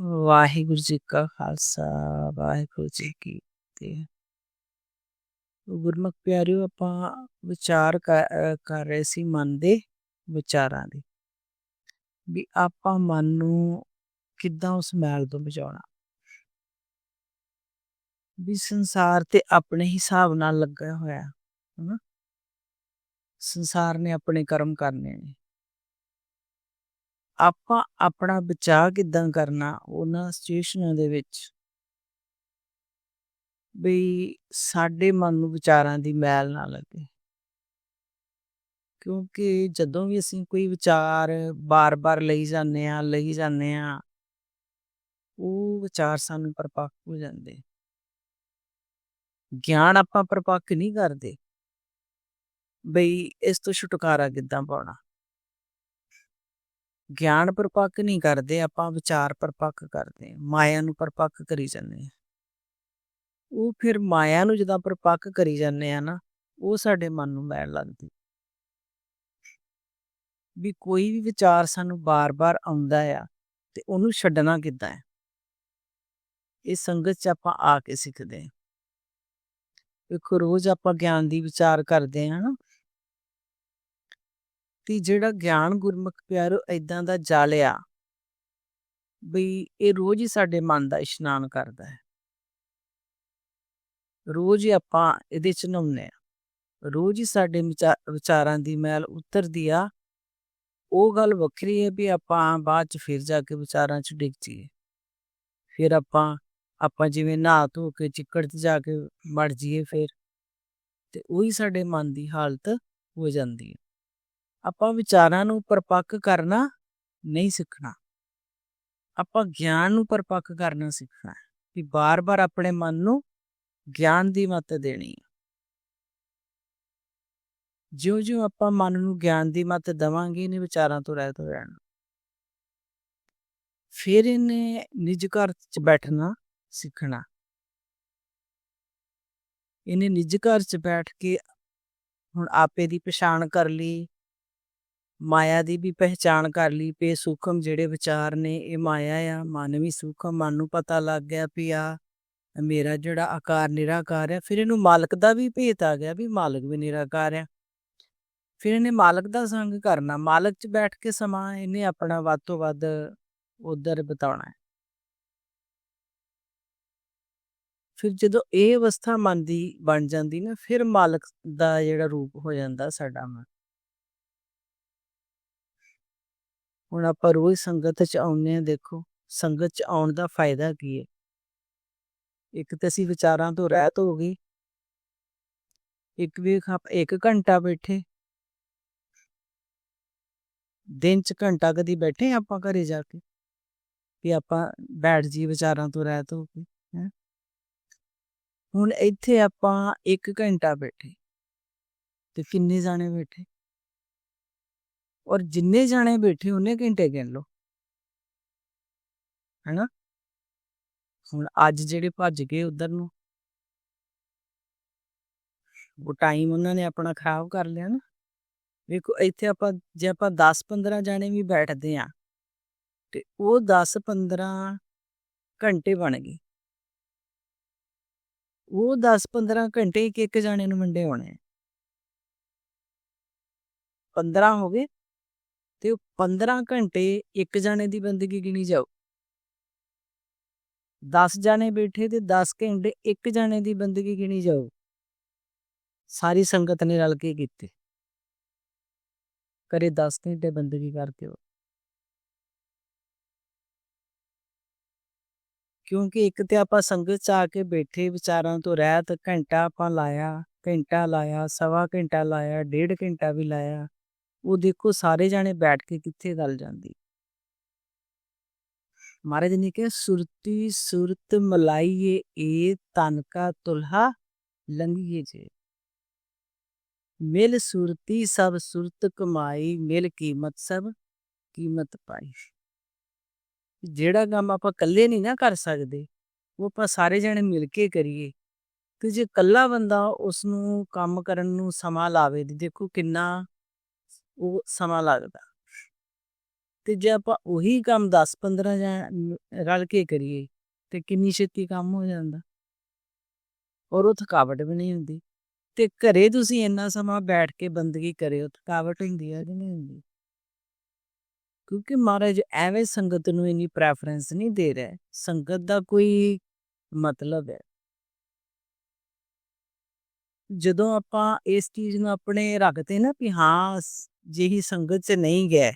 ਵਾਹਿਗੁਰੂ ਜੀ ਕਾ ਖਾਲਸਾ, ਵਾਹਿਗੁਰੂ ਜੀ ਕੀ ਫਤਿਹ। ਗੁਰਮੁਖ ਪਿਆਰਿਓ, ਆਪਾਂ ਵਿਚਾਰ ਕਰ ਰਹੇ ਸੀ ਮਨ ਦੇ ਵਿਚਾਰਾਂ ਦੀ। ਵੀ ਆਪਾਂ ਮਨ ਨੂੰ ਕਿੱਦਾਂ ਉਸ ਮੈਲ ਤੋਂ ਬਚਾਉਣਾ? ਵੀ ਸੰਸਾਰ ਤੇ ਆਪਣੇ ਹਿਸਾਬ ਨਾਲ ਲੱਗਾ ਹੋਇਆ, ਹਨਾ? ਸੰਸਾਰ ਨੇ ਆਪਣੇ ਕਰਮ ਕਰਨੇ ਨੇ। ਆਪਾਂ ਆਪਣਾ ਬਚਾਅ ਕਿੱਦਾਂ ਕਰਨਾ ਉਹਨਾਂ ਸਿਚੁਏਸ਼ਨਾਂ ਦੇ ਵਿੱਚ? ਵੀ ਸਾਡੇ ਮਨ ਨੂੰ ਵਿਚਾਰਾਂ ਦੀ ਮੈਲ ਨਾ ਲੱਗੇ। ਕਿਉਂਕਿ ਜਦੋਂ ਵੀ ਅਸੀਂ ਕੋਈ ਵਿਚਾਰ ਬਾਰ-ਬਾਰ ਲਈ ਜਾਂਦੇ ਆ ਲਈ ਜਾਂਦੇ ਆ ਉਹ ਵਿਚਾਰ ਸਾਨੂੰ ਪਰਪੱਕ ਹੋ ਜਾਂਦੇ। ਗਿਆਨ ਆਪਾਂ ਪਰਪੱਕ ਨਹੀਂ ਕਰਦੇ। ਬਈ ਇਸ ਤੋਂ ਛੁਟਕਾਰਾ ਕਿੱਦਾਂ ਪਾਉਣਾ? ਗਿਆਨ ਪਰਪੱਕ ਨਹੀਂ ਕਰਦੇ, ਆਪਾਂ ਵਿਚਾਰ ਪਰਪੱਕ ਕਰਦੇ ਮਾਇਆ ਨੂੰ ਪਰਪੱਕ ਕਰੀ ਜਾਂਦੇ ਆ ਉਹ ਫਿਰ ਮਾਇਆ ਨੂੰ ਜਦੋਂ ਪਰਪੱਕ ਕਰੀ ਜਾਂਦੇ ਆ ਨਾ, ਉਹ ਸਾਡੇ ਮਨ ਨੂੰ ਮੈਲ ਲੱਗਦੀ ਵੀ ਕੋਈ ਵੀ ਵਿਚਾਰ ਸਾਨੂੰ ਬਾਰ-ਬਾਰ ਆਉਂਦਾ ਆ, ਤੇ ਉਹਨੂੰ ਛੱਡਣਾ ਕਿੱਦਾਂ ਹੈ? ਇਹ ਸੰਗਤ 'ਚ ਆਪਾਂ ਆ ਕੇ ਸਿੱਖਦੇ ਹਾਂ। ਵੇਖੋ ਰੋਜ਼ ਆਪਾਂ ਗਿਆਨ ਦੀ ਵਿਚਾਰ ਕਰਦੇ ਹਾਂ ਨਾ ਤੇ ਜਿਹੜਾ ਗਿਆਨ ਗੁਰਮੁਖ ਪਿਆਰੋ ਇਦਾਂ ਦਾ ਜਾਲਿਆ ਵੀ ਇਹ ਰੋਜ਼ ਹੀ ਸਾਡੇ ਮਨ ਦਾ ਇਸ਼ਨਾਨ ਕਰਦਾ ਹੈ। ਰੋਜ਼ ਹੀ ਆਪਾਂ ਇਹਦੇ ਚ ਨਹਾਉਂਦੇ ਆ ਰੋਜ਼ ਹੀ ਸਾਡੇ ਵਿਚਾਰਾਂ ਦੀ ਮੈਲ ਉਤਰਦੀ ਆ। ਉਹ ਗੱਲ ਵੱਖਰੀ ਹੈ ਵੀ ਆਪਾਂ ਬਾਅਦ ਚ ਫਿਰ ਜਾ ਕੇ ਵਿਚਾਰਾਂ ਚ ਡਿੱਗ ਜੀਏ ਫਿਰ ਆਪਾਂ ਆਪਾਂ ਜਿਵੇਂ ਨਹਾ ਧੋ ਕੇ ਚਿੱਕੜ 'ਚ ਜਾ ਕੇ ਮੜ ਜੀਏ ਫਿਰ। ਤੇ ਉਹੀ ਸਾਡੇ ਮਨ ਦੀ ਹਾਲਤ ਹੋ ਜਾਂਦੀ ਹੈ। ਆਪਾਂ ਵਿਚਾਰਾਂ ਨੂੰ ਪਰਪੱਕ ਕਰਨਾ ਨਹੀਂ ਸਿੱਖਣਾ। ਆਪਾਂ ਗਿਆਨ ਨੂੰ ਪਰਪੱਕ ਕਰਨਾ ਸਿੱਖਣਾ ਹੈ ਕਿ ਬਾਰ-ਬਾਰ ਆਪਣੇ ਮਨ ਨੂੰ ਗਿਆਨ ਦੀ ਮੱਤ ਦੇਣੀ ਹੈ। ਜਿਉਂ-ਜਿਉਂ ਆਪਾਂ ਮਨ ਨੂੰ ਗਿਆਨ ਦੀ ਮੱਤ ਦਵਾਂਗੇ, ਇਹਨੇ ਵਿਚਾਰਾਂ ਤੋਂ ਰਹਿਤ ਹੋ ਜਾਣਾ ਫਿਰ ਇਹਨੇ ਨਿਜ ਘਰ 'ਚ ਬੈਠਣਾ, ਸਿੱਖਣਾ। ਇਹਨੇ ਨਿਜ ਘਰ 'ਚ ਬੈਠ ਕੇ ਹੁਣ ਆਪੇ ਦੀ ਪਛਾਣ ਕਰ ਲਈ ਮਾਇਆ ਦੀ ਵੀ ਪਹਿਚਾਣ ਕਰ ਲਈ ਪੇ ਸੂਖਮ ਜਿਹੜੇ ਵਿਚਾਰ ਨੇ, ਇਹ ਮਾਇਆ ਆ, ਮਨ ਵੀ ਸੂਖਮ, ਮਨ ਨੂੰ ਪਤਾ ਲੱਗ ਗਿਆ ਵੀ ਆ ਮੇਰਾ ਜਿਹੜਾ ਆਕਾਰ ਨਿਰਾਕਾਰ ਹੈ ਫਿਰ ਇਹਨੂੰ ਮਾਲਕ ਦਾ ਵੀ ਭੇਤ ਆ ਗਿਆ ਵੀ ਮਾਲਕ ਵੀ ਨਿਰਾਕਾਰ ਹੈ ਫਿਰ ਇਹਨੇ ਮਾਲਕ ਦਾ ਸੰਗ ਕਰਨਾ, ਮਾਲਕ 'ਚ ਬੈਠ ਕੇ ਸਮਾਂ ਇਹਨੇ ਆਪਣਾ ਵੱਧ ਤੋਂ ਵੱਧ ਉਧਰ ਬਤਾਉਣਾ ਹੈ। ਫਿਰ ਜਦੋਂ ਇਹ ਅਵਸਥਾ ਮਨ ਦੀ ਬਣ ਜਾਂਦੀ ਨਾ, ਫਿਰ ਮਾਲਕ ਦਾ ਜਿਹੜਾ ਰੂਪ ਹੋ ਜਾਂਦਾ ਸਾਡਾ ਮਨ। ਹੁਣ ਆਪਾਂ ਰੋਜ਼ ਸੰਗਤ 'ਚ ਆਉਂਦੇ ਆ ਦੇਖੋ, ਸੰਗਤ 'ਚ ਆਉਣ ਦਾ ਫਾਇਦਾ ਕੀ ਹੈ ਇੱਕ ਤੇ ਅਸੀਂ ਵਿਚਾਰਾਂ ਤੋਂ ਰਹਿਤ ਹੋ ਗਏ। ਇੱਕ ਵੀ ਇੱਕ ਘੰਟਾ ਬੈਠੇ। ਦਿਨ 'ਚ ਘੰਟਾ ਕਦੀ ਬੈਠੇ ਆਪਾਂ ਘਰੇ ਜਾ ਕੇ? ਵੀ ਆਪਾਂ ਬੈਠ ਜੀ ਵਿਚਾਰਾਂ ਤੋਂ ਰਹਿਤ ਹੋ ਕੇ, ਹੈ? ਹੁਣ ਇੱਥੇ ਆਪਾਂ 1 ਘੰਟਾ ਬੈਠੇ। ਤੇ ਕਿੰਨੇ ਜਾਣੇ ਬੈਠੇ? ਔਰ ਜਿੰਨੇ ਜਾਣੇ ਬੈਠੇ ਉਹਨੇ ਘੰਟੇ ਗਿਣ ਲਓ। ਹੈਨਾ? ਹੁਣ ਅੱਜ ਜਿਹੜੇ ਭੱਜ ਗਏ ਉਧਰ ਨੂੰ। ਉਹ ਟਾਈਮ ਉਹਨਾਂ ਨੇ ਆਪਣਾ ਖਰਾਬ ਕਰ ਲਿਆ ਨਾ। ਵੇਖੋ, ਇੱਥੇ ਆਪਾਂ, ਜੇ ਆਪਾਂ 10-15 ਜਾਣੇ ਵੀ ਬੈਠਦੇ ਆ ਤੇ ਉਹ 10-15 ਘੰਟੇ ਬਣ ਗਏ। ਉਹ 10-15 ਘੰਟੇ ਇੱਕ ਇੱਕ ਜਾਣੇ ਨੂੰ ਵੰਡੇ ਹੋਣੇ 15 ਹੋ ਗਏ। ਤੇ ਉਹ 15 ਘੰਟੇ ਇੱਕ ਜਾਣੇ ਦੀ ਬੰਦਗੀ ਗਿਣੀ ਜਾਓ। 10 ਜਾਣੇ ਬੈਠੇ ਤੇ 10 ਘੰਟੇ ਇੱਕ ਜਾਣੇ ਦੀ ਬੰਦਗੀ ਗਿਣੀ ਜਾਓ। ਸਾਰੀ ਸੰਗਤ ਨੇ ਰਲ ਕੇ ਕੀਤੀ। ਕਰੇ 10 ਘੰਟੇ ਬੰਦਗੀ ਕਰਕੇ ਕਿਉਂਕਿ ਇੱਕ ਤੇ ਆਪਾਂ ਸੰਗਤ ਚ ਆ ਕੇ ਬੈਠੇ, ਵਿਚਾਰਾਂ ਤੋਂ ਰਹਿਤ, ਘੰਟਾ ਆਪਾਂ ਲਾਇਆ, ਘੰਟਾ ਲਾਇਆ, ਸਵਾ ਘੰਟਾ ਲਾਇਆ, ਡੇਢ ਘੰਟਾ ਵੀ ਲਾਇਆ। ਉਹ ਦੇਖੋ ਸਾਰੇ ਜਾਣੇ ਬੈਠ ਕੇ ਕਿੱਥੇ ਗੱਲ ਜਾਂਦੀ ਮਹਾਰਾਜ ਨੇ ਕਿਹਾ, ਸੁਰਤੀ ਸੁਰਤ ਮਲਾਈਏ, ਏ ਤਨ ਤੁਲਹਾ ਲੰਗੀਏ ਜੇ। ਮਿਲ ਸੁਰਤੀ ਸਭ ਸੁਰਤ ਕਮਾਈ, ਮਿਲ ਕੀਮਤ ਸਭ ਕੀਮਤ ਪਾਈ। ਜਿਹੜਾ ਕੰਮ ਆਪਾਂ ਇਕੱਲੇ ਨਹੀਂ ਨਾ ਕਰ ਸਕਦੇ, ਉਹ ਆਪਾਂ ਸਾਰੇ ਜਣੇ ਮਿਲ ਕੇ ਕਰੀਏ। ਤੇ ਜੇ ਇਕੱਲਾ ਬੰਦਾ ਉਸ ਨੂੰ ਕੰਮ ਕਰਨ ਨੂੰ ਸਮਾਂ ਲਾਵੇ, ਦੇਖੋ ਕਿੰਨਾ ਉਹ ਸਮਾਂ ਲੱਗਦਾ। ਤੇ ਜੇ ਆਪਾਂ ਉਹੀ ਕੰਮ 10-15 ਜਾਂ ਰਲ ਕੇ ਕਰੀਏ, ਤੇ ਕਿੰਨੀ ਛੇਤੀ ਕੰਮ ਹੋ ਜਾਂਦਾ। ਔਰ ਉਹ ਥਕਾਵਟ ਵੀ ਨਹੀਂ ਹੁੰਦੀ। ਤੇ ਘਰੇ ਤੁਸੀਂ ਇੰਨਾ ਸਮਾਂ ਬੈਠ ਕੇ ਬੰਦਗੀ ਕਰਿਓ, ਥਕਾਵਟ ਹੁੰਦੀ ਹੈ ਕਿ ਨਹੀਂ ਹੁੰਦੀ? ਕਿਉਂਕਿ ਮਹਾਰਾਜ ਐਵੇਂ ਸੰਗਤ ਨੂੰ ਇੰਨੀ ਪ੍ਰੈਫਰੈਂਸ ਨਹੀਂ ਦੇ ਰਿਹਾ। ਸੰਗਤ ਦਾ ਕੋਈ ਮਤਲਬ ਹੈ। ਜਦੋਂ ਆਪਾਂ ਇਸ ਚੀਜ਼ ਨੂੰ ਆਪਣੇ ਰੱਖਦੇ ਨਾ ਵੀ ਹਾਂ ਜਿਹੀ ਸੰਗਤ 'ਚ ਨਹੀਂ ਗਏ,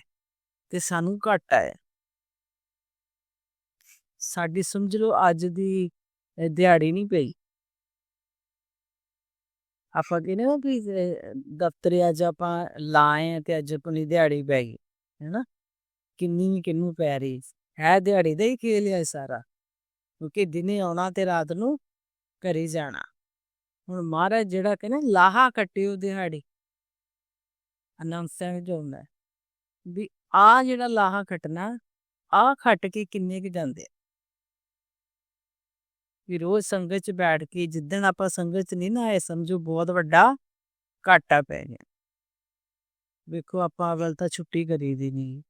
ਤੇ ਸਾਨੂੰ ਘਾਟਾ ਹੈ। ਸਾਡੀ ਸਮਝ ਲਓ, ਅੱਜ ਦੀ ਦਿਹਾੜੀ ਨਹੀਂ ਪਈ। ਆਪਾਂ ਕਹਿੰਦੇ ਨਾ ਵੀ ਦਫ਼ਤਰ ਅੱਜ ਆਪਾਂ ਲਾਏ ਤੇ ਅੱਜ ਆਪਣੀ ਦਿਹਾੜੀ ਪੈ ਗਈ, ਹੈਨਾ? ਕਿੰਨੀ ਕਿੰਨੂੰ ਪੈ ਰਹੀ ਹੈ ਦਿਹਾੜੀ ਦਾ ਹੀ ਖੇਲ ਹੈ ਸਾਰਾ। ਕਿਉਂਕਿ ਦਿਨੇ ਆਉਣਾ ਤੇ ਰਾਤ ਨੂੰ ਘਰੇ ਜਾਣਾ। ਹੁਣ ਮਹਾਰਾਜ ਜਿਹੜਾ ਕਹਿੰਦਾ, ਲਾਹਾ ਕੱਟਿਓ ਦਿਹਾੜੀ। ਅਨੰਦ ਸਿੰਘ ਹੁੰਦਾ ਵੀ ਆ ਜਿਹੜਾ ਲਾਹਾ ਖਟਣਾ ਆ ਖੱਟ ਕੇ ਕਿੰਨੇ ਕਿ ਜਾਂਦੇ ਵੀ ਰੋਜ਼ ਸੰਗਤ 'ਚ ਬੈਠ ਕੇ, ਜਿੱਦਣ ਆਪਾਂ ਸੰਗਤ 'ਚ ਨਹੀਂ ਨਾ ਆਏ, ਸਮਝੋ ਬਹੁਤ ਵੱਡਾ ਘਾਟਾ ਪੈ ਗਿਆ। ਵੇਖੋ, ਆਪਾਂ ਅਵਲ ਤਾਂ ਛੁੱਟੀ ਕਰੀ ਦੀ ਨਹੀਂ।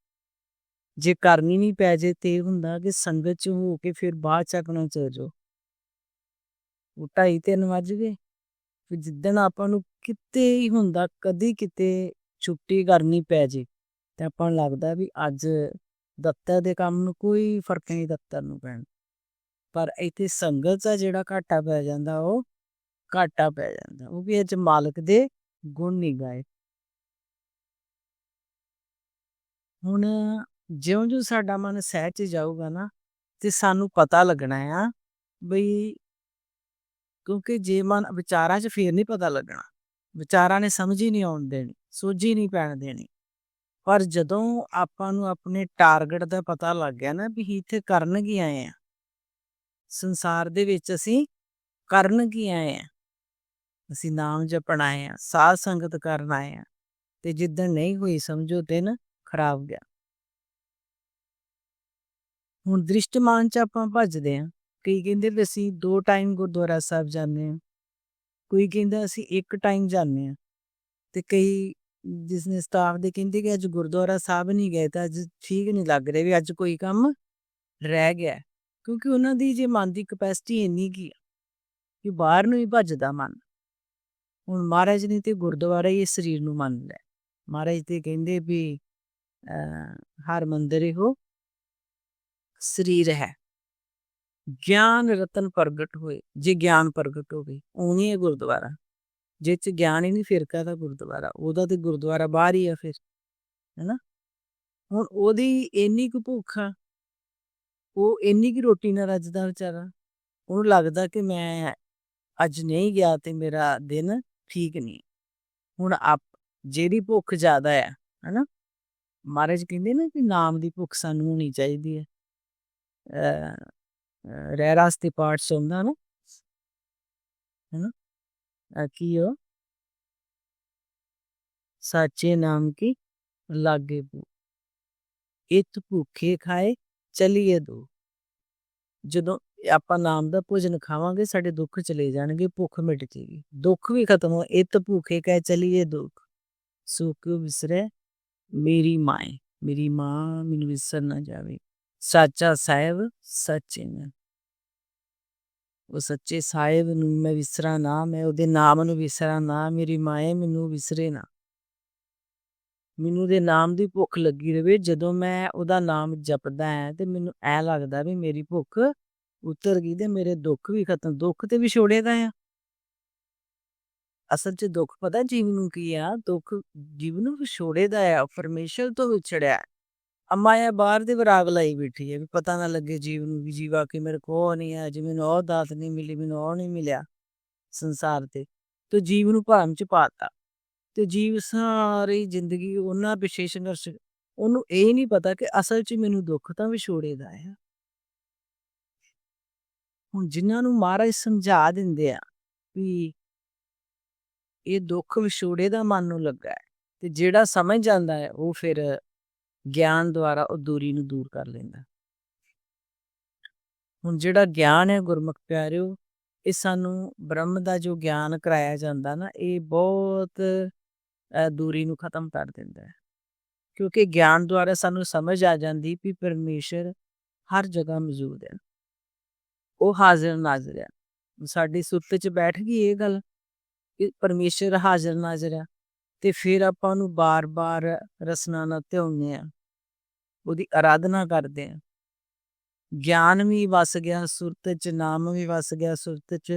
ਜੇ ਕਰਨੀ ਨਹੀਂ ਪੈ ਜੇ ਤੇ ਹੁੰਦਾ ਕਿ ਸੰਗਤ 'ਚ ਹੋ ਕੇ ਫਿਰ ਬਾਅਦ ਚੱਕਣਾ ਚਲ ਜਾਓ। ਉਹ ਢਾਈ ਤਿੰਨ ਵੱਜ ਗਏ। ਫਿਰ ਜਿੱਦਣ ਆਪਾਂ ਨੂੰ ਕਿਤੇ ਹੀ ਹੁੰਦਾ, ਕਦੀ ਕਿਤੇ ਛੁੱਟੀ ਕਰਨੀ ਪੈ ਜੇ, ਤੇ ਆਪਾਂ ਨੂੰ ਲੱਗਦਾ ਵੀ ਅੱਜ ਦਫ਼ਤਰ ਦੇ ਕੰਮ ਨੂੰ ਕੋਈ ਫ਼ਰਕ ਨਹੀਂ ਦਫ਼ਤਰ ਨੂੰ ਪੈਣ। ਪਰ ਇੱਥੇ ਸੰਗਤ ਦਾ ਜਿਹੜਾ ਘਾਟਾ ਪੈ ਜਾਂਦਾ, ਉਹ ਘਾਟਾ ਪੈ ਜਾਂਦਾ। ਉਹ ਵੀ ਅੱਜ ਮਾਲਕ ਦੇ ਗੁਣ ਨਹੀਂ ਗਾਏ। ਹੁਣ ਜਿਉਂ-ਜਿਉਂ ਸਾਡਾ ਮਨ ਸਹਿ 'ਚ ਜਾਊਗਾ ਨਾ, ਤੇ ਸਾਨੂੰ ਪਤਾ ਲੱਗਣਾ ਆ ਬਈ ਕਿਉਂਕਿ ਜੇ ਮਨ ਵਿਚਾਰਾਂ 'ਚ ਫੇਰ ਨਹੀਂ ਪਤਾ ਲੱਗਣਾ। ਵਿਚਾਰਾਂ ਨੇ ਸਮਝ ਹੀ ਨਹੀਂ ਆਉਣ ਦੇਣੀ। ਸੋਝੀ ਨਹੀਂ ਪੈਣ ਦੇਣੀ। ਪਰ ਜਦੋਂ ਆਪਾਂ ਨੂੰ ਆਪਣੇ ਟਾਰਗੇਟ ਦਾ ਪਤਾ ਲੱਗ ਗਿਆ ਨਾ ਵੀ ਇੱਥੇ ਕਰਨ ਕੀ ਆਏ ਆ ਸੰਸਾਰ ਦੇ ਵਿੱਚ ਅਸੀਂ ਕਰਨ ਕੀ ਆਏ ਆ ਅਸੀਂ ਨਾਮ ਜਪਣ ਆਏ ਆ ਸਾਧ ਸੰਗਤ ਕਰਨ ਆਏ ਆ ਤੇ ਜਿੱਦਣ ਨਹੀਂ ਹੋਈ ਸਮਝੋ ਦਿਨ ਖਰਾਬ ਗਿਆ। ਹੁਣ ਦ੍ਰਿਸ਼ਟਮਾਨ ਚ ਆਪਾਂ ਭੱਜਦੇ ਆ ਕਈ ਕਹਿੰਦੇ ਵੀ ਅਸੀਂ ਦੋ ਟਾਈਮ ਗੁਰਦੁਆਰਾ ਸਾਹਿਬ ਜਾਂਦੇ ਆ ਕੋਈ ਕਹਿੰਦਾ ਅਸੀਂ ਇੱਕ ਟਾਈਮ ਜਾਂਦੇ ਆ ਤੇ ਕਈ ਜਿਸਨੇ ਸਟਾਫ ਦੇ ਕਹਿੰਦੇ ਕਿ ਅੱਜ ਗੁਰਦੁਆਰਾ ਸਾਹਿਬ ਨਹੀਂ ਗਏ ਤਾਂ ਅੱਜ ਠੀਕ ਨਹੀਂ ਲੱਗ ਰਿਹਾ ਵੀ ਅੱਜ ਕੋਈ ਕੰਮ ਰਹਿ ਗਿਆ ਕਿਉਂਕਿ ਉਹਨਾਂ ਦੀ ਜੇ ਮਨ ਦੀ ਕਪੈਸਿਟੀ ਇੰਨੀ ਕੀ ਆ ਕਿ ਬਾਹਰ ਨੂੰ ਹੀ ਭੱਜਦਾ ਮਨ। ਹੁਣ ਮਹਾਰਾਜ ਨੇ ਤੇ ਗੁਰਦੁਆਰਾ ਹੀ ਸਰੀਰ ਨੂੰ ਮੰਨ ਲਿਆ। ਮਹਾਰਾਜ ਤੇ ਕਹਿੰਦੇ ਵੀ ਹਰ ਮੰਦਰ ਇਹੋ ਸਰੀਰ ਹੈ। ਗਿਆਨ ਰਤਨ ਪ੍ਰਗਟ ਹੋਏ, ਜੇ ਗਿਆਨ ਪ੍ਰਗਟ ਹੋਵੇ ਉਹਨੀ ਹੈ ਗੁਰਦੁਆਰਾ। ਜੇ ਚ ਗਿਆਨ ਹੀ ਨਹੀਂ ਫਿਰਕਾ ਦਾ ਗੁਰਦੁਆਰਾ, ਉਹਦਾ ਤੇ ਗੁਰਦੁਆਰਾ ਬਾਹਰ ਹੀ ਆ ਫਿਰ, ਹੈਨਾ? ਹੁਣ ਉਹਦੀ ਇੰਨੀ ਕੁ ਭੁੱਖ ਆ, ਉਹ ਇੰਨੀ ਕੀ ਰੋਟੀ ਨਾਲ ਰੱਜਦਾ ਵਿਚਾਰਾ, ਉਹਨੂੰ ਲੱਗਦਾ ਕਿ ਮੈਂ ਅੱਜ ਨਹੀਂ ਗਿਆ ਤੇ ਮੇਰਾ ਦਿਨ ਠੀਕ ਨਹੀਂ। ਹੁਣ ਆਪ, ਜਿਹੜੀ ਭੁੱਖ ਜ਼ਿਆਦਾ ਹੈ ਹਨਾ? ਮਹਾਰਾਜ ਕਹਿੰਦੇ ਨੇ ਕਿ ਨਾਮ ਦੀ ਭੁੱਖ ਸਾਨੂੰ ਹੋਣੀ ਚਾਹੀਦੀ ਹੈ ਅ ਰਹਿ ਰਾਸਤੇ ਪਾਠ ਸੁਣਦਾ ਨਾ, ਹਨਾ? ਕੀ ਹੋ ਸਾਚੇ ਨਾਮ ਕੀ ਲਾਗੇ ਭੂ ਭੁੱਖੇ ਖਾਏ ਚਲੀਏ ਦੋ ਜਦੋਂ ਆਪਾਂ ਨਾਮ ਦਾ ਭੋਜਨ ਖਾਵਾਂਗੇ ਸਾਡੇ ਦੁੱਖ ਚਲੇ ਜਾਣਗੇ ਭੁੱਖ ਮਿਟ ਜੇਗੀ ਦੁੱਖ ਵੀ ਖਤਮ ਹੋ ਇਤ ਭੁੱਖੇ ਕਹਿ ਚਲੀਏ ਦੁੱਖ ਸੁਖ ਵਿਸਰੇ ਮੇਰੀ ਮਾਂ ਮੇਰੀ ਮਾਂ ਮੈਨੂੰ ਵਿਸਰ ਨਾ ਜਾਵੇ ਸਾਚਾ ਸਾਹਿਬ ਸੱਚੇ ਨੇ ਉਹ ਸੱਚੇ ਸਾਹਿਬ ਨੂੰ ਮੈਂ ਵਿਸਰਾ ਨਾ, ਮੈਂ ਉਹਦੇ ਨਾਮ ਨੂੰ ਵਿਸਰਾ ਨਾ, ਮੇਰੀ ਮਾਏ ਮੈਨੂੰ ਵਿਸਰੇ ਨਾ। ਮੈਨੂੰ ਦੇ ਨਾਮ ਦੀ ਭੁੱਖ ਲੱਗੀ ਰਵੇ, ਜਦੋਂ ਮੈਂ ਉਹਦਾ ਨਾਮ ਜਪਦਾ ਹਾਂ ਤੇ ਮੈਨੂੰ ਐ ਲੱਗਦਾ ਵੀ ਮੇਰੀ ਭੁੱਖ ਉਤਰ ਗਈ ਤੇ ਮੇਰੇ ਦੁੱਖ ਵੀ ਖਤਮ, ਦੁੱਖ ਤੇ ਵਿਛੋੜੇ ਦਾ ਆ। ਅਸਲ 'ਚ ਦੁੱਖ ਪਤਾ ਜੀਵ ਨੂੰ ਕੀ ਆ? ਦੁੱਖ ਜੀਵ ਨੂੰ ਵਿਛੋੜੇ ਦਾ ਆ ਪਰਮੇਸ਼ਰ ਤੋਂ ਵਿਛੜਿਆ ਅਮਾਇਆ ਬਾਹਰ ਦੇ ਵਿਰਾਗ ਲਾਈ ਬੈਠੀ ਹੈ ਵੀ ਪਤਾ ਨਾ ਲੱਗੇ ਜੀਵ ਨੂੰ ਵੀ ਜੀਵਾ ਕਿ ਮੇਰੇ ਕੋ ਨਹੀਂ ਆ ਜਿਵੇਂ ਨੂੰ ਉਹ ਦਾਤ ਨਹੀਂ ਮਿਲੀ, ਮੈਨੂੰ ਉਹ ਨਹੀਂ ਮਿਲਿਆ ਸੰਸਾਰ ਤੇ ਤੇ ਜੀਵ ਨੂੰ ਭਰਮ 'ਚ ਪਾਤਾ ਤੇ। ਜੀਵ ਸਾਰੀ ਜ਼ਿੰਦਗੀ ਉਹਨਾਂ ਪਿਛੇ ਸੰਘਰਸ਼, ਉਹਨੂੰ ਇਹ ਨਹੀਂ ਪਤਾ ਕਿ ਅਸਲ 'ਚ ਮੈਨੂੰ ਦੁੱਖ ਤਾਂ ਵਿਛੋੜੇ ਦਾ ਆ ਹੁਣ ਜਿਨ੍ਹਾਂ ਨੂੰ ਮਹਾਰਾਜ ਸਮਝਾ ਦਿੰਦੇ ਆ ਵੀ ਇਹ ਦੁੱਖ ਵਿਛੋੜੇ ਦਾ ਮਨ ਨੂੰ ਲੱਗਾ ਹੈ, ਤੇ ਜਿਹੜਾ ਸਮਝ ਜਾਂਦਾ ਹੈ, ਉਹ ਫਿਰ ਗਿਆਨ ਦੁਆਰਾ ਉਹ ਦੂਰੀ ਨੂੰ ਦੂਰ ਕਰ ਲੈਂਦਾ। ਹੁਣ ਜਿਹੜਾ ਗਿਆਨ ਹੈ ਗੁਰਮੁਖ ਪਿਆਰਿਓ, ਇਹ ਸਾਨੂੰ ਬ੍ਰਹਮ ਦਾ ਜੋ ਗਿਆਨ ਕਰਾਇਆ ਜਾਂਦਾ ਨਾ, ਇਹ ਬਹੁਤ ਦੂਰੀ ਨੂੰ ਖਤਮ ਕਰ ਦਿੰਦਾ ਹੈ। ਕਿਉਂਕਿ ਗਿਆਨ ਦੁਆਰਾ ਸਾਨੂੰ ਸਮਝ ਆ ਜਾਂਦੀ ਵੀ ਪਰਮੇਸ਼ਰ ਹਰ ਜਗ੍ਹਾ ਮੌਜੂਦ ਹੈ। ਉਹ ਹਾਜ਼ਰ ਨਾਜ਼ਰ ਹੈ। ਸਾਡੀ ਸੁਰਤ 'ਚ ਬੈਠ ਗਈ ਇਹ ਗੱਲ ਕਿ ਪਰਮੇਸ਼ਰ ਹਾਜ਼ਰ ਨਾਜ਼ਰ ਹੈ ਤੇ ਫਿਰ ਆਪਾਂ ਨੂੰ ਬਾਰ-ਬਾਰ ਰਸਨਾ ਨਾਲ ਧਿਆਉਂਦੇ ਆ ਉਹਦੀ ਆਰਾਧਨਾ ਕਰਦੇ ਆ। ਗਿਆਨ ਵੀ ਵਸ ਗਿਆ ਸੁਰਤ 'ਚ, ਨਾਮ ਵੀ ਵਸ ਗਿਆ ਸੁਰਤ 'ਚ,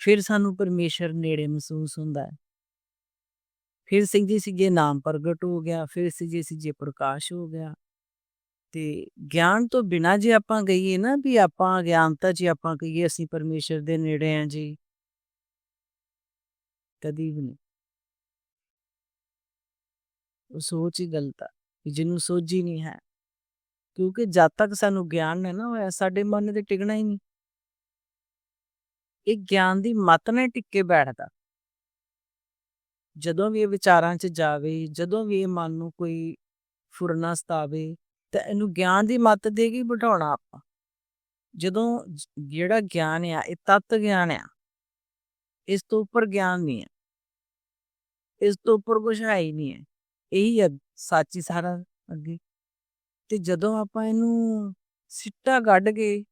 ਫਿਰ ਸਾਨੂੰ ਪਰਮੇਸ਼ਰ ਨੇੜੇ ਮਹਿਸੂਸ ਹੁੰਦਾ ਹੈ। ਫਿਰ ਜੀ ਸਿੱਜੇ ਨਾਮ ਪ੍ਰਗਟ ਹੋ ਗਿਆ, ਫਿਰ ਸਿੱਜੇ ਸਿੱਜੇ ਪ੍ਰਕਾਸ਼ ਹੋ ਗਿਆ। ਤੇ ਗਿਆਨ ਤੋਂ ਬਿਨਾ ਜੇ ਆਪਾਂ ਗਈਏ ਨਾ ਵੀ ਆਪਾਂ ਅਗਿਆਨਤਾ 'ਚ ਆਪਾਂ ਕਹੀਏ ਅਸੀਂ ਪਰਮੇਸ਼ਰ ਦੇ ਨੇੜੇ ਆ ਜੀ, ਕਦੀ ਵੀ ਨਹੀਂ। ਉਹ ਸੋਚ ਹੀ ਗਲਤ ਆ। ਜਿਹਨੂੰ ਸੋਝੀ ਨਹੀਂ ਹੈ। ਕਿਉਂਕਿ ਜਦ ਤੱਕ ਸਾਨੂੰ ਗਿਆਨ ਨਾ ਨਾ ਹੋਇਆ, ਸਾਡੇ ਮਨ ਤੇ ਟਿਕਣਾ ਹੀ ਨਹੀਂ। ਇਹ ਗਿਆਨ ਦੀ ਮਤ ਨੇ ਟਿੱਕੇ ਬੈਠਦਾ। ਜਦੋਂ ਵੀ ਇਹ ਵਿਚਾਰਾਂ 'ਚ ਜਾਵੇ, ਜਦੋਂ ਵੀ ਇਹ ਮਨ ਨੂੰ ਕੋਈ ਫੁਰਨਾ ਸਤਾਵੇ, ਤਾਂ ਇਹਨੂੰ ਗਿਆਨ ਦੀ ਮਤ ਦੇ ਕੇ ਬਿਠਾਉਣਾ ਆਪਾਂ। ਜਦੋਂ ਜਿਹੜਾ ਗਿਆਨ ਆ, ਇਹ ਤਤ ਗਿਆਨ ਆ, ਇਸ ਤੋਂ ਉੱਪਰ ਗਿਆਨ ਨਹੀਂ ਹੈ। ਇਸ ਤੋਂ ਉੱਪਰ ਕੁਝ ਹੈ ਹੀ ਨਹੀਂ ਹੈ। ਇਹੀ ਸੱਚ ਹੀ ਸਾਰਾ ਅੱਗੇ। ਤੇ ਜਦੋਂ ਆਪਾਂ ਇਹਨੂੰ ਸਿੱਟਾ ਕੱਢ ਕੇ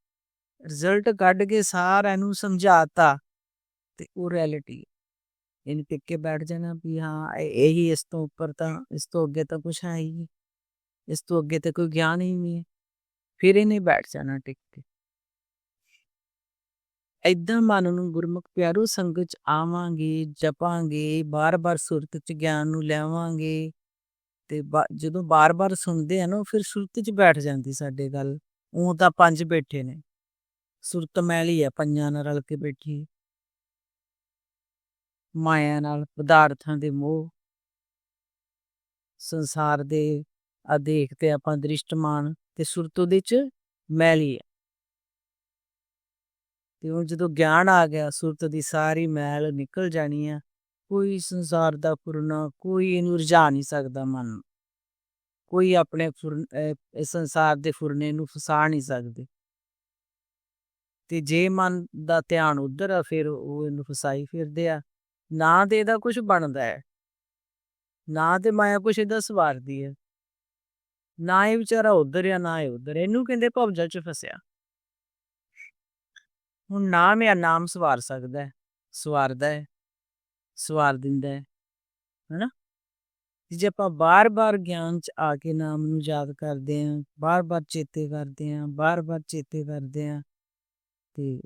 ਰਿਜ਼ਲਟ ਕੱਢ ਕੇ ਸਾਰਾ ਇਹਨੂੰ ਸਮਝਾਤਾ, ਤੇ ਉਹ ਰਿਐਲਿਟੀ ਇਹਨੂੰ ਟਿਕ ਕੇ ਬੈਠ ਜਾਣਾ ਵੀ ਹਾਂ, ਇਹੀ ਇਸ ਤੋਂ ਉੱਪਰ ਤਾਂ, ਇਸ ਤੋਂ ਅੱਗੇ ਤਾਂ ਕੁਝ ਹੈ ਹੀ ਇਸ ਤੋਂ ਅੱਗੇ ਤਾਂ ਕੋਈ ਗਿਆਨ ਹੀ ਨਹੀਂ ਹੈ। ਫਿਰ ਇਹਨੇ ਬੈਠ ਜਾਣਾ ਟਿਕ ਕੇ। ਐਦਾਂ ਮਨ ਨੂੰ ਗੁਰਮੁਖ ਪਿਆਰੂ ਸੰਗਤ ਚ ਆਵਾਂਗੇ, ਜਪਾਂਗੇ, ਬਾਰ-ਬਾਰ ਸੁਰਤ ਚ ਗਿਆਨ ਨੂੰ ਲੈਵਾਂਗੇ ਤੇ ਜਦੋਂ ਬਾਰ-ਬਾਰ ਸੁਣਦੇ ਆ ਨਾ ਫਿਰ ਸੁਰਤ ਚ ਬੈਠ ਜਾਂਦੀ ਸਾਡੇ ਗੱਲ। ਉਹ ਤਾਂ ਪੰਜ ਬੈਠੇ ਨੇ। ਸੁਰਤ ਮੈਲੀ ਆ, ਪੰਜਾਂ ਨਾਲ ਰਲ ਕੇ ਬੈਠੀ ਮਾਇਆ ਨਾਲ, ਪਦਾਰਥਾਂ ਦੇ ਮੋਹ। ਸੰਸਾਰ ਦੇ, ਆ ਦੇਖਦੇ ਆਪਾਂ ਦ੍ਰਿਸ਼ਟਮਾਨ ਤੇ ਸੁਰਤ ਉਹਦੇ ਚ ਮੈਲੀ ਆ। ਤੇ ਹੁਣ ਜਦੋਂ ਗਿਆਨ ਆ ਗਿਆ, ਸੁਰਤ ਦੀ ਸਾਰੀ ਮੈਲ ਨਿਕਲ ਜਾਣੀ ਆ। ਕੋਈ ਸੰਸਾਰ ਦਾ ਫੁਰਨਾ ਕੋਈ ਇਹਨੂੰ ਰਜਾ ਨਹੀਂ ਸਕਦਾ ਮਨ ਕੋਈ ਆਪਣੇ ਇਸ ਸੰਸਾਰ ਦੇ ਫੁਰਨੇ ਨੂੰ ਫਸਾ ਨਹੀਂ ਸਕਦੇ। ਤੇ ਜੇ ਮਨ ਦਾ ਧਿਆਨ ਉਧਰ ਆ, ਫਿਰ ਉਹ ਇਹਨੂੰ ਫਸਾਈ ਫਿਰਦੇ ਆ। ਨਾ ਤੇ ਇਹਦਾ ਕੁਝ ਬਣਦਾ ਹੈ। ਨਾ ਤੇ ਮਾਇਆ ਕੁਛ ਇਹਦਾ ਸਵਾਰਦੀ ਹੈ। ਨਾ ਇਹ ਵਿਚਾਰਾ ਉਧਰ ਆ, ਨਾ ਇਹ ਉਧਰ। ਇਹਨੂੰ ਕਹਿੰਦੇ ਭਵਜਲ ਚ ਫਸਿਆ। ਹੁਣ ਨਾਮ ਆ ਨਾਮ ਸਵਾਰ ਸਕਦਾ ਹੈ, ਸਵਾਰਦਾ ਹੈ। ਸਵਾਰ ਦਿੰਦਾ ਹੈ, ਹੈਨਾ? ਜੇ ਆਪਾਂ ਬਾਰ-ਬਾਰ ਗਿਆਨ ਚ ਆ ਕੇ ਨਾਮ ਨੂੰ ਯਾਦ ਕਰਦੇ ਆਂ ਬਾਰ-ਬਾਰ ਚੇਤੇ ਕਰਦੇ ਆਂ ਬਾਰ-ਬਾਰ ਚੇਤੇ ਕਰਦੇ ਆਂ ਤੇ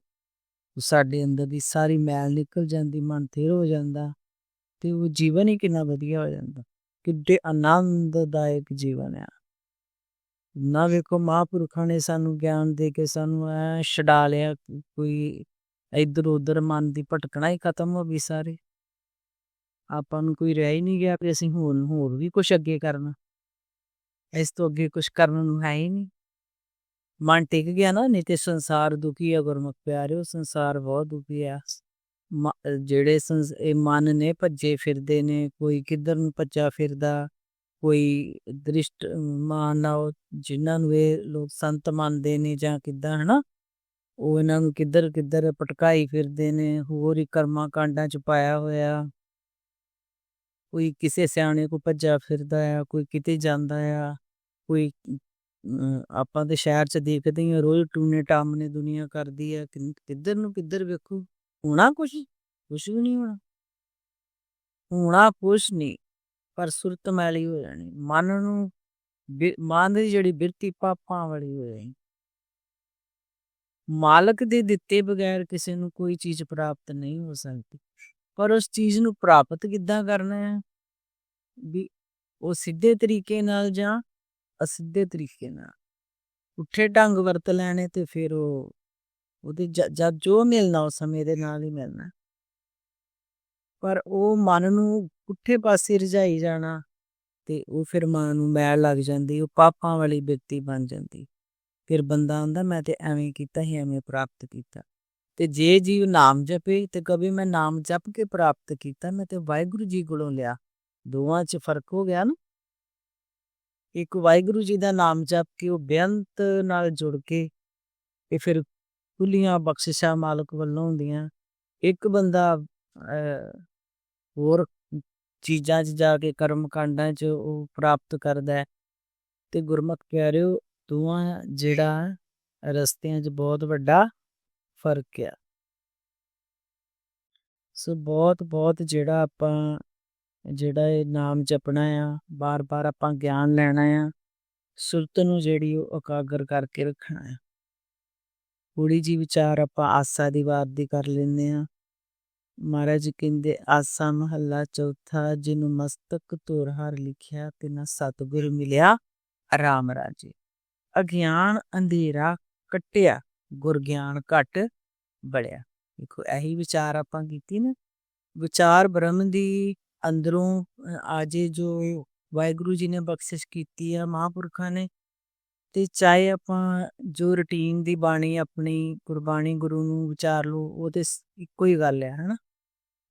ਸਾਡੇ ਅੰਦਰ ਦੀ ਸਾਰੀ ਮੈਲ ਨਿਕਲ ਜਾਂਦੀ, ਮਨ ਥਿਰ ਹੋ ਜਾਂਦਾ, ਤੇ ਉਹ ਜੀਵਨ ਹੀ ਕਿੰਨਾ ਵਧੀਆ ਹੋ ਜਾਂਦਾ। ਕਿੱਡੇ ਆਨੰਦਦਾਇਕ ਜੀਵਨ ਆ। ਨਾ ਵੇਖੋ ਮਹਾਂਪੁਰਖਾਂ ਨੇ ਸਾਨੂੰ ਗਿਆਨ ਦੇ ਕੇ ਸਾਨੂੰ ਐ ਛਡਾ ਲਿਆ ਕੋਈ ਇੱਧਰ ਉੱਧਰ ਮਨ ਦੀ ਭਟਕਣਾ ਹੀ ਖਤਮ ਹੋ ਗਈ ਸਾਰੇ। ਆਪਾਂ ਨੂੰ ਕੋਈ ਰਹਿ ਹੀ ਨਹੀਂ ਗਿਆ ਕਿ ਅਸੀਂ ਹੋਰ ਹੋਰ ਵੀ ਕੁਝ ਅੱਗੇ ਕਰਨਾ। ਇਸ ਤੋਂ ਅੱਗੇ ਕੁਝ ਕਰਨ ਨੂੰ ਹੈ ਹੀ ਨਹੀਂ। ਮਨ ਟਿਕ ਗਿਆ ਨਾ, ਨਹੀਂ ਤੇ ਸੰਸਾਰ ਦੁਖੀ ਆ, ਗੁਰਮੁਖ ਪਿਆਰਿਓ, ਸੰਸਾਰ ਬਹੁਤ ਦੁਖੀ ਆ। ਜਿਹੜੇ ਇਹ ਮਨ ਨੇ ਭੱਜੇ ਫਿਰਦੇ ਨੇ, ਕੋਈ ਕਿੱਧਰ ਨੂੰ ਭੱਜਾ ਫਿਰਦਾ, ਕੋਈ ਦ੍ਰਿਸ਼ਟ ਮਾਨਵ ਜਿਨ੍ਹਾਂ ਨੂੰ ਇਹ ਲੋਕ ਸੰਤ ਮੰਨਦੇ ਨੇ ਜਾਂ ਕਿੱਦਾਂ, ਹਨਾ? ਉਹ ਇਹਨਾਂ ਨੂੰ ਕਿੱਧਰ ਕਿੱਧਰ ਪਟਕਾਈ ਫਿਰਦੇ ਨੇ, ਹੋਰ ਹੀ ਕਰਮਾਂ ਕਾਂਡਾਂ ਚ ਪਾਇਆ ਹੋਇਆ। ਕੋਈ ਕਿਸੇ ਸਿਆਣੇ ਕੋ ਭੱਜਾ ਫਿਰਦਾ ਆ, ਕੋਈ ਕਿਤੇ ਜਾਂਦਾ ਆ, ਕੋਈ ਆਪਾਂ ਤੇ ਸ਼ਹਿਰ ਚ ਦੇਖਦੇ ਹਾਂ ਰੋਜ਼ ਟੂਨੇ ਟਾਮਨੇ ਦੁਨੀਆ ਕਰਦੀ ਆ ਕਿੱਧਰ ਨੂੰ ਕਿੱਧਰ ਵੇਖੋ? ਹੋਣਾ ਕੁਛ? ਕੁਛ ਵੀ ਨਹੀਂ ਹੋਣਾ। ਹੋਣਾ ਕੁਛ ਨਹੀਂ, ਪਰ ਸੁਰਤ ਮੈਲੀ ਹੋ ਜਾਣੀ, ਮਨ ਨੂੰ ਮਨ ਦੀ ਜਿਹੜੀ ਬਿਰਤੀ ਪਾਪਾਂ ਵਾਲੀ ਹੋ ਜਾਣੀ। ਮਾਲਕ ਦੇ ਦਿੱਤੇ ਬਗੈਰ ਕਿਸੇ ਨੂੰ ਕੋਈ ਚੀਜ਼ ਪ੍ਰਾਪਤ ਨਹੀਂ ਹੋ ਸਕਦੀ। ਪਰ ਉਸ ਚੀਜ਼ ਨੂੰ ਪ੍ਰਾਪਤ ਕਿੱਦਾਂ ਕਰਨਾ ਹੈ? ਵੀ ਉਹ ਸਿੱਧੇ ਤਰੀਕੇ ਨਾਲ ਜਾਂ ਅਸਿੱਧੇ ਤਰੀਕੇ ਨਾਲ? ਉੱਠੇ ਢੰਗ ਵਰਤ ਲੈਣੇ ਤੇ ਫਿਰ ਉਹ, ਉਹਦੇ ਜਦ ਜੋ ਮਿਲਣਾ ਉਸ ਸਮੇਂ ਦੇ ਨਾਲ ਹੀ ਮਿਲਣਾ। ਪਰ ਉਹ ਮਨ ਨੂੰ ਪੁੱਠੇ ਪਾਸੇ ਰਜਾਈ ਜਾਣਾ ਤੇ ਉਹ ਫਿਰ ਮਨ ਨੂੰ ਮੈਲ ਲੱਗ ਜਾਂਦੀ, ਉਹ ਪਾਪਾਂ ਵਾਲੀ ਵਿਅਕਤੀ ਬਣ ਜਾਂਦੀ। ਫਿਰ ਬੰਦਾ ਆਂਦਾ, ਮੈਂ ਤੇ ਐਵੇਂ ਕੀਤਾ ਹੀ ਐਵੇਂ ਪ੍ਰਾਪਤ ਕੀਤਾ। ਤੇ ਜੇ ਜੀਵ ਨਾਮ ਜਪੇ ਤੇ ਕभी ਮੈਂ ਨਾਮ ਜਪ ਕੇ ਪ੍ਰਾਪਤ ਕੀਤਾ, ਮੈਂ ਤੇ ਵਾਹਿਗੁਰੂ ਜੀ ਕੋਲੋਂ ਲਿਆ। ਦੋਵਾਂ 'ਚ ਫ਼ਰਕ ਹੋ ਗਿਆ ਨਾ। ਇੱਕ ਵਾਹਿਗੁਰੂ ਜੀ ਦਾ ਨਾਮ ਜਪ ਕੇ ਉਹ ਬੇਅੰਤ ਨਾਲ ਜੁੜ ਕੇ ਇਹ ਫਿਰ ਖੁੱਲੀਆਂ ਬਖਸ਼ਿਸ਼ਾਂ ਮਾਲਕ ਵੱਲੋਂ ਹੁੰਦੀਆਂ। ਇੱਕ ਬੰਦਾ ਹੋਰ ਚੀਜ਼ਾਂ 'ਚ ਜਾ ਕੇ ਕਰਮ ਕਾਂਡਾਂ 'ਚ ਉਹ ਪ੍ਰਾਪਤ ਕਰਦਾ ਹੈ। ਤੇ ਗੁਰਮਤ ਪਿਆਰਿਓ, ਦੋਵਾਂ ਜਿਹੜਾ ਰਸਤਿਆਂ 'ਚ ਬਹੁਤ ਵੱਡਾ ਫ਼ਰਕ ਆ। ਸੋ ਬਹੁਤ ਬਹੁਤ ਜਿਹੜਾ ਆਪਾਂ, ਜਿਹੜਾ ਇਹ ਨਾਮ ਜਪਣਾ ਆ, ਬਾਰ-ਬਾਰ ਆਪਾਂ ਗਿਆਨ ਲੈਣਾ ਆ, ਸੁਰਤ ਨੂੰ ਜਿਹੜੀ ਉਹ ਇਕਾਗਰ ਕਰਕੇ ਰੱਖਣਾ ਆ। ਥੋੜੀ ਜੀ ਵਿਚਾਰ ਆਪਾਂ ਆਸਾ ਦੀ ਵਾਰ ਦੀ ਕਰ ਲੈਂਦੇ ਆ। ਮਹਾਰਾਜ ਕਹਿੰਦੇ, ਆਸਾ ਮਹੱਲਾ ਚੌਥਾ, ਜਿਹਨੂੰ ਮਸਤਕ ਤੁਰ ਹਰ ਲਿਖਿਆ ਤੇ ਨਾ ਸਤਿਗੁਰ ਮਿਲਿਆ ਆਰਾਮ ਰਾਜੇ। ਅਗਿਆਨ ਅੰਧੇਰਾ ਕਟਿਆ। ਗੁਰ ਗਿਆਨ ਘਟ ਬੜਿਆ। ਦੇਖੋ, ਇਹੀ ਵਿਚਾਰ ਆਪਾਂ ਕੀਤੀ ਨਾ। ਵਿਚਾਰ ਬ੍ਰਹਮ ਦੀ ਅੰਦਰੋਂ ਆਜੇ ਜੋ ਵਾਹਿਗੁਰੂ ਜੀ ਨੇ ਬਖਸ਼ਿਸ਼ ਕੀਤੀ ਆ ਮਹਾਂਪੁਰਖਾਂ ਨੇ, ਤੇ ਚਾਹੇ ਆਪਾਂ ਜੋ ਰੁਟੀਨ ਦੀ ਬਾਣੀ ਆਪਣੀ ਗੁਰਬਾਣੀ ਗੁਰੂ ਨੂੰ ਵਿਚਾਰ ਲਓ, ਉਹ ਤੇ ਇੱਕੋ ਹੀ ਗੱਲ ਹੈ ਹਨਾ?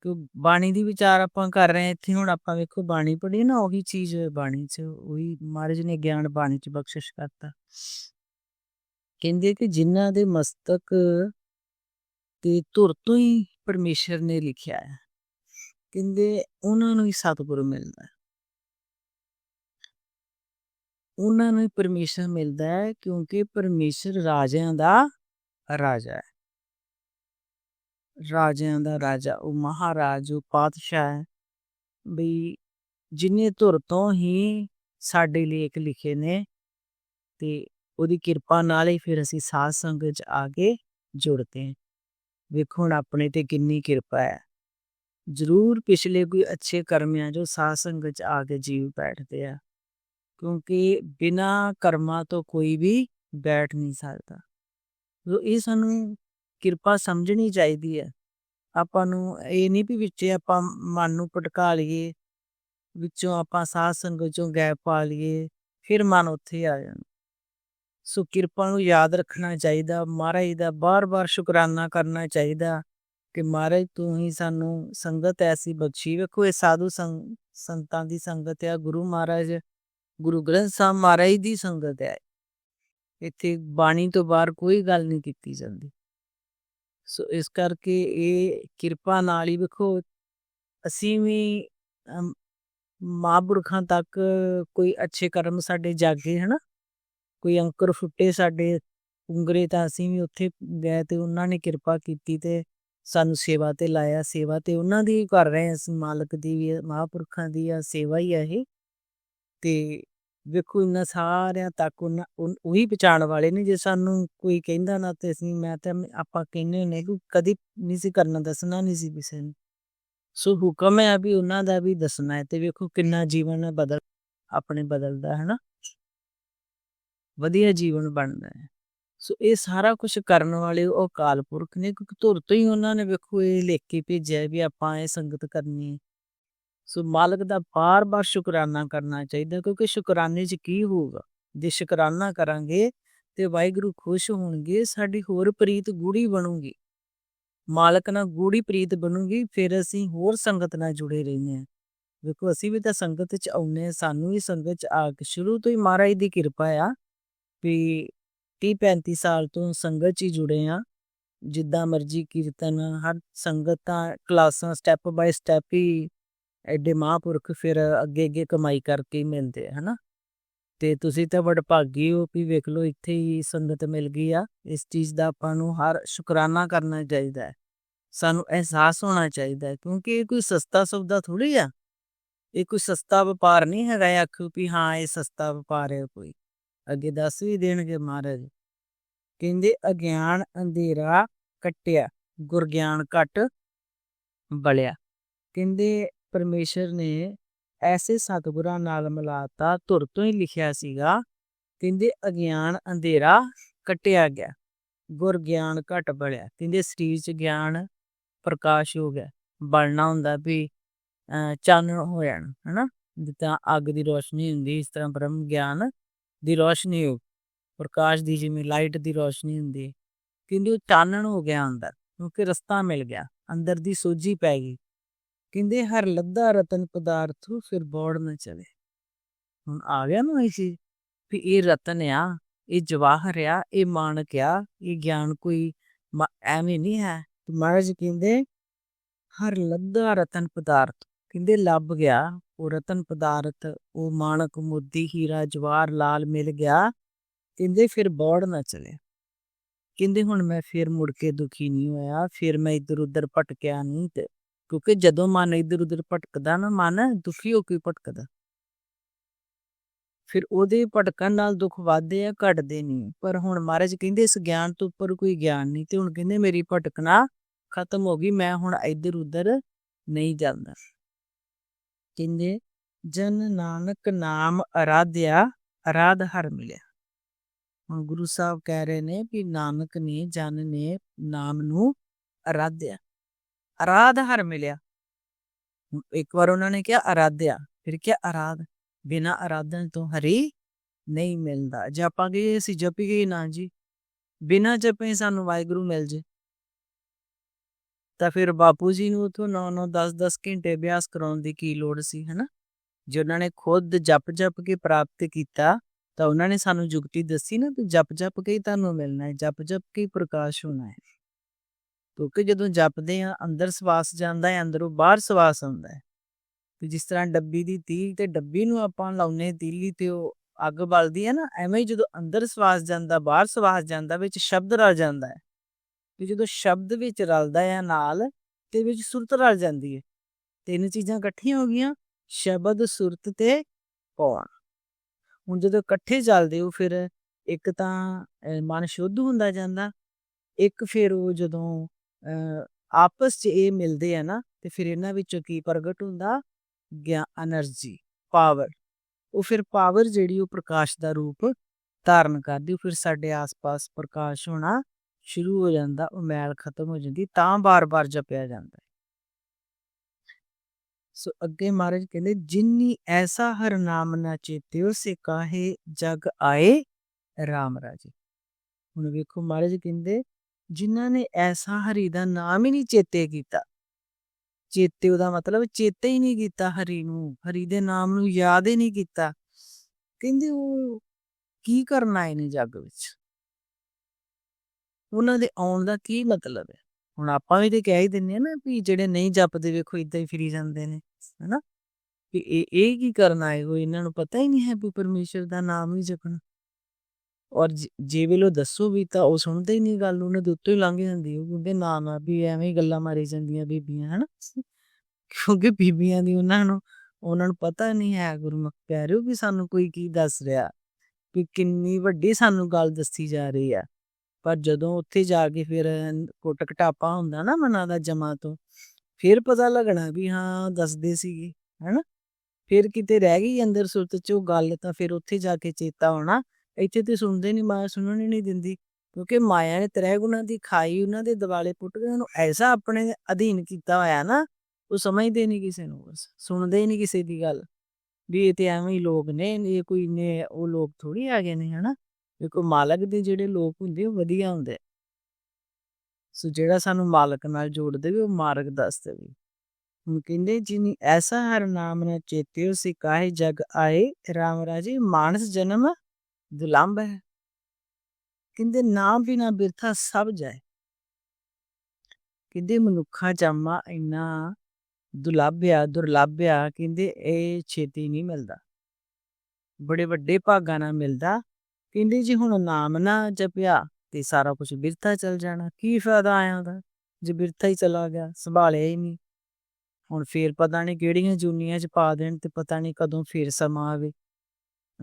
ਕਿ ਬਾਣੀ ਦੀ ਵਿਚਾਰ ਆਪਾਂ ਕਰ ਰਹੇ ਹਾਂ, ਇੱਥੇ ਹੁਣ ਆਪਾਂ ਵੇਖੋ ਬਾਣੀ ਪੜ੍ਹੀ ਨਾ, ਉਹੀ ਚੀਜ਼ ਬਾਣੀ 'ਚ, ਉਹੀ ਮਹਾਰਾਜ ਨੇ ਗਿਆਨ ਬਾਣੀ 'ਚ ਬਖਸ਼ਿਸ਼ ਕਰਤਾ। ਕਹਿੰਦੇ ਕਿ ਜਿਨ੍ਹਾਂ ਦੇ ਮਸਤਕ ਤੇ ਧੁਰ ਤੋਂ ਹੀ ਪਰਮੇਸ਼ਰ ਨੇ ਲਿਖਿਆ ਹੈ। ਕਹਿੰਦੇ ਉਹਨਾਂ ਨੂੰ ਹੀ ਸਤਿਗੁਰ ਮਿਲਦਾ ਹੈ। ਉਹਨਾਂ ਨੂੰ ਹੀ ਪਰਮੇਸ਼ਰ ਮਿਲਦਾ ਹੈ ਕਿਉਂਕਿ ਪਰਮੇਸ਼ਰ ਰਾਜਿਆਂ ਦਾ ਰਾਜਾ ਹੈ। ਰਾਜਿਆਂ ਦਾ ਰਾਜਾ, ਉਹ ਮਹਾਰਾਜ, ਉਹ ਪਾਤਸ਼ਾਹ ਹੈ। ਵੀ ਜਿਨੇ ਧੁਰ ਤੋਂ ਹੀ ਸਾਡੇ ਲੇਖ ਲਿਖੇ ਨੇ ਤੇ ਉਹਦੀ ਕਿਰਪਾ ਨਾਲ ਹੀ ਫਿਰ ਅਸੀਂ ਸਾਧ ਸੰਗਤ ਚ ਆ ਕੇ ਜੁੜਦੇ ਹਾਂ। ਵੇਖੋ ਹੁਣ ਆਪਣੇ ਤੇ ਕਿੰਨੀ ਕਿਰਪਾ ਹੈ। ਜ਼ਰੂਰ ਪਿਛਲੇ ਕੋਈ ਅੱਛੇ ਕਰਮ ਆ ਜੋ ਸਾਧ ਸੰਗਤ ਚ ਆ ਕੇ ਜੀਵ ਬੈਠਦੇ ਆ। ਕਿਉਂਕਿ ਬਿਨਾ ਕਰਮਾਂ ਤੋਂ ਕੋਈ ਵੀ ਬੈਠ ਨਹੀਂ ਸਕਦਾ। ਸੋ ਇਹ ਸਾਨੂੰ ਕਿਰਪਾ ਸਮਝਣੀ ਚਾਹੀਦੀ ਹੈ। ਆਪਾਂ ਨੂੰ ਇਹ ਨਹੀਂ ਵੀ ਵਿੱਚੇ ਆਪਾਂ ਮਨ ਨੂੰ ਭਟਕਾ ਲਈਏ, ਵਿੱਚੋਂ ਆਪਾਂ ਸਾਧ ਸੰਗਤ ਚੋਂ ਗੈਪ ਪਾ ਲਈਏ, ਫਿਰ ਮਨ ਉੱਥੇ ਆ ਜਾਂਦਾ। ਸੋ ਕਿਰਪਾ ਨੂੰ ਯਾਦ ਰੱਖਣਾ ਚਾਹੀਦਾ, ਮਹਾਰਾਜ ਦਾ ਬਾਰ-ਬਾਰ ਸ਼ੁਕਰਾਨਾ ਕਰਨਾ ਚਾਹੀਦਾ ਕਿ ਮਹਾਰਾਜ ਤੂੰ ਹੀ ਸਾਨੂੰ ਸੰਗਤ ਐਸੀ ਬਖਸ਼ੀ। ਵੇਖੋ ਇਹ ਸਾਧੂ ਸੰਤਾਂ ਦੀ ਸੰਗਤ ਹੈ ਗੁਰੂ ਮਹਾਰਾਜ, ਗੁਰੂ ਗ੍ਰੰਥ ਸਾਹਿਬ ਮਹਾਰਾਜ ਦੀ ਸੰਗਤ ਹੈ ਇੱਥੇ ਬਾਣੀ ਤੋਂ ਬਾਹਰ ਕੋਈ ਗੱਲ ਨਹੀਂ ਕੀਤੀ ਜਾਂਦੀ। ਸੋ ਇਸ ਕਰਕੇ ਇਹ ਕਿਰਪਾ ਨਾਲ ਹੀ ਵੇਖੋ, ਅਸੀਂ ਵੀ ਮਹਾਂਪੁਰਖਾਂ ਤੱਕ ਕੋਈ ਅੱਛੇ ਕਰਮ ਸਾਡੇ ਜਾਗੇ, ਹਨਾ? ਕੋਈ ਅੰਕਰ ਫੁੱਟੇ ਸਾਡੇ ਉਂਗਰੇ ਤਾਂ ਅਸੀਂ ਵੀ ਉੱਥੇ ਗਏ ਤੇ ਉਹਨਾਂ ਨੇ ਕਿਰਪਾ ਕੀਤੀ ਤੇ ਸਾਨੂੰ ਸੇਵਾ ਤੇ ਲਾਇਆ। ਸੇਵਾ ਤੇ ਉਹਨਾਂ ਦੀ ਕਰ ਰਹੇ ਹਾਂ ਅਸੀਂ, ਮਾਲਕ ਦੀ ਵੀ ਮਹਾਂਪੁਰਖਾਂ ਦੀ ਆ, ਸੇਵਾ ਹੀ ਆ ਇਹ। ਤੇ ਵੇਖੋ ਇਹਨਾਂ ਸਾਰਿਆਂ ਤੱਕ ਉਹਨਾਂ ਉਹੀ ਪਛਾਣ ਵਾਲੇ ਨੇ ਜੇ ਸਾਨੂੰ ਕੋਈ ਕਹਿੰਦਾ ਨਾ ਤੇ ਅਸੀਂ, ਮੈਂ ਤਾਂ ਆਪਾਂ ਕਹਿੰਨੇ ਨੇ ਕਿ ਕਦੀ ਨਹੀਂ ਸੀ ਕਰਨਾ, ਦੱਸਣਾ ਨਹੀਂ ਸੀ ਕਿਸੇ ਨੂੰ। ਸੋ ਹੁਕਮ ਹੈ ਵੀ ਉਹਨਾਂ ਦਾ ਵੀ ਦੱਸਣਾ ਹੈ ਤੇ ਵੇਖੋ ਕਿੰਨਾ ਜੀਵਨ ਬਦਲ, ਆਪਣੇ ਬਦਲਦਾ ਹੈ ਨਾ। ਵਧੀਆ ਜੀਵਨ ਬਣਦਾ ਹੈ। ਸੋ ਇਹ ਸਾਰਾ ਕੁਝ ਕਰਨ ਵਾਲੇ ਉਹ ਅਕਾਲ ਪੁਰਖ ਨੇ, ਕਿਉਂਕਿ ਧੁਰ ਤੋਂ ਹੀ ਉਹਨਾਂ ਨੇ ਵੇਖੋ ਇਹ ਲਿਖ ਕੇ ਭੇਜਿਆ ਵੀ ਆਪਾਂ ਇਹ ਸੰਗਤ ਕਰਨੀ ਸੋ ਮਾਲਕ ਦਾ ਬਾਰ-ਬਾਰ ਸ਼ੁਕਰਾਨਾ ਕਰਨਾ ਚਾਹੀਦਾ, ਕਿਉਂਕਿ ਸ਼ੁਕਰਾਨੇ 'ਚ ਕੀ ਹੋਊਗਾ? ਜੇ ਸ਼ੁਕਰਾਨਾ ਕਰਾਂਗੇ ਤੇ ਵਾਹਿਗੁਰੂ ਖੁਸ਼ ਹੋਣਗੇ, ਸਾਡੀ ਹੋਰ ਪ੍ਰੀਤ ਗੂੜੀ ਬਣੂਗੀ। ਮਾਲਕ ਨਾਲ ਗੂੜੀ ਪ੍ਰੀਤ ਬਣੂਗੀ, ਫਿਰ ਅਸੀਂ ਹੋਰ ਸੰਗਤ ਨਾਲ ਜੁੜੇ ਰਹਿੰਦੇ ਹਾਂ। ਵੇਖੋ, ਅਸੀਂ ਵੀ ਤਾਂ ਸੰਗਤ 'ਚ ਆਉਨੇ ਸਾਨੂੰ ਵੀ ਸੰਗਤ 'ਚ ਆ ਕੇ, ਸ਼ੁਰੂ ਤੋਂ ਹੀ ਮਹਾਰਾਜ ਦੀ ਕਿਰਪਾ ਆ। ਵੀ 30 35 ਸਾਲ ਤੋਂ ਸੰਗਤ 'ਚ ਹੀ ਜੁੜੇ ਆ ਜਿੱਦਾਂ ਮਰਜ਼ੀ ਕੀਰਤਨ, ਹਰ ਸੰਗਤਾਂ ਕਲਾਸਾਂ ਸਟੈਪ ਬਾਈ ਸਟੈਪ ਹੀ ਐਡੇ ਮਹਾਂਪੁਰਖ ਫਿਰ ਅੱਗੇ ਅੱਗੇ ਕਮਾਈ ਕਰਕੇ ਮਿਲਦੇ ਹਨਾ? ਤੇ ਤੁਸੀਂ ਤਾਂ ਵਡਭਾਗੀ ਹੋ ਵੀ ਵੇਖ ਲਓ ਇੱਥੇ ਹੀ ਸੰਗਤ ਮਿਲ ਗਈ ਆ। ਇਸ ਚੀਜ਼ ਦਾ ਆਪਾਂ ਨੂੰ ਹਰ ਸ਼ੁਕਰਾਨਾ ਕਰਨਾ ਚਾਹੀਦਾ ਹੈ। ਸਾਨੂੰ ਅਹਿਸਾਸ ਹੋਣਾ ਚਾਹੀਦਾ ਹੈ ਕਿਉਂਕਿ ਇਹ ਕੋਈ ਸਸਤਾ ਸੌਦਾ ਥੋੜੀ ਆ। ਇਹ ਕੋਈ ਸਸਤਾ ਵਪਾਰ ਨਹੀਂ ਹੈਗਾ ਆਖੋ ਵੀ ਹਾਂ, ਇਹ ਸਸਤਾ ਵਪਾਰ ਹੈ ਕੋਈ। ਅੱਗੇ ਦੱਸ ਵੀ ਦੇਣਗੇ ਮਹਾਰਾਜ। ਕਹਿੰਦੇ ਅਗਿਆਨ ਅੰਧੇਰਾ ਕਟਿਆ, ਗੁਰਗਿਆਨ ਘਟ ਬਲਿਆ। ਕਹਿੰਦੇ ਪਰਮੇਸ਼ਰ ਨੇ ਐਸੇ ਸਤਿਗੁਰਾਂ ਨਾਲ ਮਿਲਾਤਾ, ਧੁਰ ਤੋਂ ਹੀ ਲਿਖਿਆ ਸੀਗਾ। ਕਹਿੰਦੇ ਅਗਿਆਨ ਅੰਧੇਰਾ ਕਟਿਆ ਗਿਆ ਗੁਰ ਗਿਆਨ ਘਟ ਬਲਿਆ। ਕਹਿੰਦੇ ਸਰੀਰ 'ਚ ਗਿਆਨ ਪ੍ਰਕਾਸ਼ ਹੋ ਗਿਆ ਬਣਨਾ ਹੁੰਦਾ ਵੀ ਚਾਨਣ ਹੋ ਜਾਣਾ, ਹਨਾ? ਜਿੱਦਾਂ ਅੱਗ ਦੀ ਰੋਸ਼ਨੀ ਹੁੰਦੀ, ਇਸ ਤਰ੍ਹਾਂ ਬ੍ਰਹਮ ਗਿਆਨ ਦੀ ਰੋਸ਼ਨੀ ਪ੍ਰਕਾਸ਼ ਦੀ ਜਿਵੇਂ ਲਾਈਟ ਦੀ ਰੋਸ਼ਨੀ ਹੁੰਦੀ ਕਹਿੰਦੇ ਉਹ ਚਾਨਣ ਹੋ ਗਿਆ ਅੰਦਰ, ਕਿਉਂਕਿ ਰਸਤਾ ਮਿਲ ਗਿਆ, ਅੰਦਰ ਦੀ ਸੋਝੀ ਪੈ ਗਈ। ਕਹਿੰਦੇ ਹਰ ਲੱਦਾ ਰਤਨ ਪਦਾਰਥ ਫਿਰ ਬੋੜ ਨਾ ਚਲੇ। ਹੁਣ ਆ ਗਿਆ ਨਾ ਇਹ ਚੀਜ਼, ਵੀ ਇਹ ਰਤਨ ਆ, ਇਹ ਜਵਾਹਰ ਆ, ਇਹ ਮਾਨਕ ਆ, ਇਹ ਗਿਆਨ ਕੋਈ ਐਵੇਂ ਨਹੀਂ ਹੈ। ਮਹਾਰਾਜ ਕਹਿੰਦੇ ਹਰ ਲੱਦਾ ਰਤਨ ਪਦਾਰਥ, ਕਹਿੰਦੇ ਲੱਭ ਗਿਆ ਉਹ ਰਤਨ ਪਦਾਰਥ, ਉਹ ਮਾਣਕ ਮੋਤੀ ਹੀਰਾ, ਜਵਾਰ, ਲਾਲ ਮਿਲ ਗਿਆ। ਕਹਿੰਦੇ ਫਿਰ ਬੌੜ ਨਾ ਚਲੇ। ਕਹਿੰਦੇ ਹੁਣ ਮੈਂ ਫਿਰ ਮੁੜ ਕੇ ਦੁਖੀ ਨਹੀਂ ਹੋਇਆ, ਫਿਰ ਮੈਂ ਇੱਧਰ ਉੱਧਰ ਭਟਕਿਆ ਨਹੀਂ ਤੇ, ਕਿਉਂਕਿ ਜਦੋਂ ਮਨ ਇੱਧਰ ਉੱਧਰ ਭਟਕਦਾ ਨਾ, ਮਨ ਦੁਖੀ ਹੋ ਕੇ ਭਟਕਦਾ। ਫਿਰ ਉਹਦੇ ਭਟਕਣ ਨਾਲ ਦੁੱਖ ਵੱਧਦੇ ਆ, ਘਟਦੇ ਨਹੀਂ। ਪਰ ਹੁਣ ਮਹਾਰਾਜ ਕਹਿੰਦੇ ਇਸ ਗਿਆਨ ਤੋਂ ਉੱਪਰ ਕੋਈ ਗਿਆਨ ਨਹੀਂ ਤੇ ਹੁਣ ਕਹਿੰਦੇ ਮੇਰੀ ਭਟਕਣਾ ਖਤਮ ਹੋ ਗਈ, ਮੈਂ ਹੁਣ ਇੱਧਰ ਉੱਧਰ ਨਹੀਂ ਜਾਂਦਾ। ਕਹਿੰਦੇ ਜਨ ਨਾਨਕ ਨਾਮ ਅਰਾਧਿਆ, ਅਰਾਧ ਹਰ ਮਿਲਿਆ। ਹੁਣ ਗੁਰੂ ਸਾਹਿਬ ਕਹਿ ਰਹੇ ਨੇ ਕਿ ਨਾਨਕ ਨੇ, ਜਨ ਨੇ ਨਾਮ ਨੂੰ ਅਰਾਧਿਆ। ਅਰਾਧ ਹਰ ਮਿਲਿਆ। ਇੱਕ ਵਾਰ ਉਹਨਾਂ ਨੇ ਕਿਹਾ ਅਰਾਧਿਆ, ਫਿਰ ਕਿਹਾ ਅਰਾਧ। ਬਿਨਾ ਅਰਾਧਨ ਤੋਂ ਹਰੀ ਨਹੀਂ ਮਿਲਦਾ। ਜਪਾਂਗੇ ਅਸੀਂ ਜਪੀਏ ਨਾ ਜੀ। ਬਿਨਾ ਜਪੇ ਸਾਨੂੰ ਵਾਹਿਗੁਰੂ ਮਿਲ ਜੇ। ਤਾਂ ਫਿਰ ਬਾਪੂ ਜੀ ਨੂੰ ਉਥੋਂ 9-9 10-10 ਘੰਟੇ ਅਭਿਆਸ ਕਰਾਉਣ ਦੀ ਕੀ ਲੋੜ ਸੀ, ਹਨਾ? ਜੇ ਉਹਨਾਂ ਨੇ ਖੁਦ ਜਪ ਜਪ ਕੇ ਪ੍ਰਾਪਤ ਕੀਤਾ, ਤਾਂ ਉਹਨਾਂ ਨੇ ਸਾਨੂੰ ਜੁਗਤੀ ਦੱਸੀ ਨਾ ਕਿ ਜਪ ਜਪ ਕੇ ਹੀ ਤੁਹਾਨੂੰ ਮਿਲਣਾ ਹੈ, ਜਪ ਜਪ ਕੇ ਹੀ ਪ੍ਰਕਾਸ਼ ਹੋਣਾ ਹੈ। ਕਿਉਂਕਿ ਜਦੋਂ ਜਪਦੇ ਆ ਅੰਦਰ ਸਵਾਸ ਜਾਂਦਾ ਹੈ, ਅੰਦਰੋਂ ਬਾਹਰ ਸਵਾਸ ਆਉਂਦਾ ਹੈ। ਤੇ ਜਿਸ ਤਰ੍ਹਾਂ ਡੱਬੀ ਦੀ ਤੀਲ ਤੇ ਡੱਬੀ ਨੂੰ ਆਪਾਂ ਲਾਉਨੇ ਤੀਲੀ ਤੇ ਉਹ ਅੱਗ ਬਲਦੀ ਹੈ ਨਾ, ਐਵੇਂ ਹੀ ਜਦੋਂ ਅੰਦਰ ਸਵਾਸ ਜਾਂਦਾ, ਬਾਹਰ ਸਵਾਸ ਜਾਂਦਾ, ਵਿੱਚ ਸ਼ਬਦ ਰਲ ਜਾਂਦਾ ਹੈ। ਵੀ ਜਦੋਂ ਸ਼ਬਦ ਵਿੱਚ ਰਲਦਾ ਹੈ ਨਾਲ, ਤੇ ਵਿੱਚ ਸੁਰਤ ਰਲ ਜਾਂਦੀ ਹੈ ਤਿੰਨ ਚੀਜ਼ਾਂ ਇਕੱਠੀਆਂ ਹੋ ਗਈਆਂ, ਸ਼ਬਦ, ਸੁਰਤ ਤੇ ਕੌਣ। ਹੁਣ ਜਦੋਂ ਇਕੱਠੇ ਚੱਲਦੇ ਹੋ, ਫਿਰ ਇੱਕ ਤਾਂ ਮਨ ਸ਼ੁੱਧ ਹੁੰਦਾ ਜਾਂਦਾ, ਇੱਕ ਫਿਰ ਉਹ ਜਦੋਂ ਆਪਸ 'ਚ ਇਹ ਮਿਲਦੇ ਆ ਨਾ, ਤੇ ਫਿਰ ਇਹਨਾਂ ਵਿੱਚੋਂ ਕੀ ਪ੍ਰਗਟ ਹੁੰਦਾ? ਗਿਆ એનર્ਜੀ ਪਾਵਰ। ਉਹ ਫਿਰ ਪਾਵਰ ਜਿਹੜੀ ਉਹ ਪ੍ਰਕਾਸ਼ ਦਾ ਰੂਪ ਧਾਰਨ ਕਰਦੀ, ਉਹ ਫਿਰ ਸਾਡੇ ਆਸ-ਪਾਸ ਪ੍ਰਕਾਸ਼ ਹੋਣਾ ਸ਼ੁਰੂ ਹੋ ਜਾਂਦਾ, ਉਹ ਮੈਲ ਖਤਮ ਹੋ ਜਾਂਦੀ, ਤਾਂ ਬਾਰ-ਬਾਰ ਜਪਿਆ ਜਾਂਦਾ ਸੋ ਅੱਗੇ ਮਹਾਰਾਜ ਕਹਿੰਦੇ ਜਿਨਨੀ ਐਸਾ ਹਰ ਨਾਮ ਨਾ ਚੇਤਿਓ ਸੇ ਕਾਹੇ ਜਗ ਆਏ RAM ਰਾਜੇ। ਹੁਣ ਵੇਖੋ ਮਹਾਰਾਜ ਕਹਿੰਦੇ, ਜਿਨ੍ਹਾਂ ਨੇ ਐਸਾ ਹਰੀ ਦਾ ਨਾਮ ਹੀ ਨਹੀਂ ਚੇਤੇ ਕੀਤਾ, ਚੇਤੇ ਉਹਦਾ ਮਤਲਬ ਚੇਤੇ ਹੀ ਨਹੀਂ ਕੀਤਾ ਹਰੀ ਨੂੰ, ਹਰੀ ਦੇ ਨਾਮ ਨੂੰ ਯਾਦ ਹੀ ਨਹੀਂ ਕੀਤਾ, ਕਹਿੰਦੇ ਉਹ ਕੀ ਕਰਨਾ ਇਹਨੇ ਜੱਗ ਵਿੱਚ? ਉਹਨਾਂ ਦੇ ਆਉਣ ਦਾ ਕੀ ਮਤਲਬ ਹੈ? ਹੁਣ ਆਪਾਂ ਵੀ ਤੇ ਕਹਿ ਹੀ ਦਿੰਨੇ ਆ ਨਾ ਵੀ ਜਿਹੜੇ ਨਹੀਂ ਜਪਦੇ ਵੇਖੋ ਇਦਾਂ ਹੀ ਫਿਰੀ ਜਾਂਦੇ ਨੇ, ਹਨਾ? ਵੀ ਇਹ ਇਹ ਕੀ ਕਰਨ ਆਏ ਹੋ ਇਹਨਾਂ ਨੂੰ ਪਤਾ ਹੀ ਨਹੀਂ ਹੈ ਵੀ ਪਰਮੇਸ਼ਰ ਦਾ ਨਾਮ ਹੀ ਜਪਣਾ। ਔਰ ਜੇ- ਜੇ ਵੇਲੋ ਦੱਸੋ ਵੀ ਤਾਂ ਉਹ ਸੁਣਦੇ ਹੀ ਨਹੀਂ ਗੱਲ, ਉਹਨਾਂ ਦੇ ਉੱਤੇ ਹੀ ਲੰਘ ਜਾਂਦੀ ਉਹ ਕਹਿੰਦੇ ਨਾ ਨਾ ਵੀ ਐਵੇਂ ਹੀ ਗੱਲਾਂ ਮਾਰੀ ਜਾਂਦੀਆਂ ਬੀਬੀਆਂ, ਹਨਾ? ਕਿਉਂਕਿ ਬੀਬੀਆਂ ਦੀ ਉਹਨਾਂ ਨੂੰ ਉਹਨਾਂ ਨੂੰ ਪਤਾ ਨਹੀਂ ਹੈ ਗੁਰਮੁਖ ਕਹਿ ਵੀ ਸਾਨੂੰ ਕੋਈ ਕੀ ਦੱਸ ਰਿਹਾ? ਵੀ ਕਿੰਨੀ ਵੱਡੀ ਸਾਨੂੰ ਗੱਲ ਦੱਸੀ ਜਾ ਰਹੀ ਆ। ਪਰ ਜਦੋਂ ਉੱਥੇ ਜਾ ਕੇ ਫਿਰ ਕੁੱਟ ਘਟਾਪਾ ਹੁੰਦਾ ਨਾ ਮਨਾਂ ਦਾ ਜਮਾ ਤੋਂ, ਫਿਰ ਪਤਾ ਲੱਗਣਾ ਵੀ ਹਾਂ, ਦੱਸਦੇ ਸੀਗੇ, ਹੈਨਾ? ਫਿਰ ਕਿਤੇ ਰਹਿ ਗਈ ਅੰਦਰ ਸੁਰਤ ਚ ਉਹ ਗੱਲ, ਤਾਂ ਫਿਰ ਉੱਥੇ ਜਾ ਕੇ ਚੇਤਾ ਆਉਣਾ। ਇੱਥੇ ਤੇ ਸੁਣਦੇ ਨਹੀਂ ਮਾਇਆ ਸੁਣਨ ਹੀ ਨਹੀਂ ਦਿੰਦੀ, ਕਿਉਂਕਿ ਮਾਇਆ ਨੇ ਤ੍ਰੈ ਗੁਣਾ ਦੀ ਖਾਈ, ਉਹਨਾਂ ਦੇ ਦਿਵਾਲੇ ਪੁੱਟ ਕੇ ਨੂੰ ਐਸਾ ਆਪਣੇ ਅਧੀਨ ਕੀਤਾ ਹੋਇਆ ਨਾ, ਉਹ ਸਮਝਦੇ ਨਹੀਂ ਕਿਸੇ ਨੂੰ, ਬਸ ਸੁਣਦੇ ਹੀ ਨਹੀਂ ਕਿਸੇ ਦੀ ਗੱਲ। ਵੀ ਇਹ ਤੇ ਐਵੇਂ ਹੀ ਲੋਕ ਨੇ, ਇਹ ਕੋਈ ਨੇ, ਉਹ ਲੋਕ ਥੋੜੀ ਆ ਗਏ ਨੇ, ਹਨਾ? ਦੇਖੋ ਮਾਲਕ ਦੇ ਜਿਹੜੇ ਲੋਕ ਹੁੰਦੇ ਉਹ ਵਧੀਆ ਹੁੰਦੇ ਸੋ ਜਿਹੜਾ ਸਾਨੂੰ ਮਾਲਕ ਨਾਲ ਜੋੜ ਦੇਵੇ ਉਹ ਮਾਰਗ ਦੱਸ ਦੇਵੇ ਹੁਣ ਕਹਿੰਦੇ ਜਿਨੀ ਐਸਾ ਹਰ ਨਾਮ ਨਾ ਚੇਤਿਓ ਸੇ ਕਾਹੇ ਜਗ ਆਏ, ਰਾਮ ਰਾਜੇ, ਮਾਨਸ ਜਨਮ ਦੁਲੰਭ ਹੈ। ਕਹਿੰਦੇ ਨਾਮ ਬਿਨਾ ਬਿਰਥਾ ਸਭ ਜਾਏ। ਕਹਿੰਦੇ ਮਨੁੱਖਾ ਜਾਮਾ ਇੰਨਾ ਦੁਲੱਭਿਆ ਦੁਰਲੱਭਿਆ, ਕਹਿੰਦੇ ਇਹ ਛੇਤੀ ਨਹੀਂ ਮਿਲਦਾ। ਬੜੇ ਵੱਡੇ ਭਾਗਾਂ ਨਾਲ ਮਿਲਦਾ। ਕਹਿੰਦੇ ਜੀ ਹੁਣ ਨਾਮ ਨਾ ਜਪਿਆ ਤੇ ਸਾਰਾ ਕੁਝ ਬਿਰਥਾ ਚਲ ਜਾਣਾ, ਕੀ ਫਾਇਦਾ ਆਇਆ ਉਹਦਾ ਜੇ ਬਿਰਥਾ ਹੀ ਚਲਾ ਗਿਆ, ਸੰਭਾਲਿਆ ਹੀ ਨਹੀਂ। ਹੁਣ ਫੇਰ ਪਤਾ ਨਹੀਂ ਕਿਹੜੀਆਂ ਜੂਨੀਆਂ ਚ ਪਾ ਦੇਣ ਤੇ ਪਤਾ ਨਹੀਂ ਕਦੋਂ ਫੇਰ ਸਮਾਂ ਆਵੇ।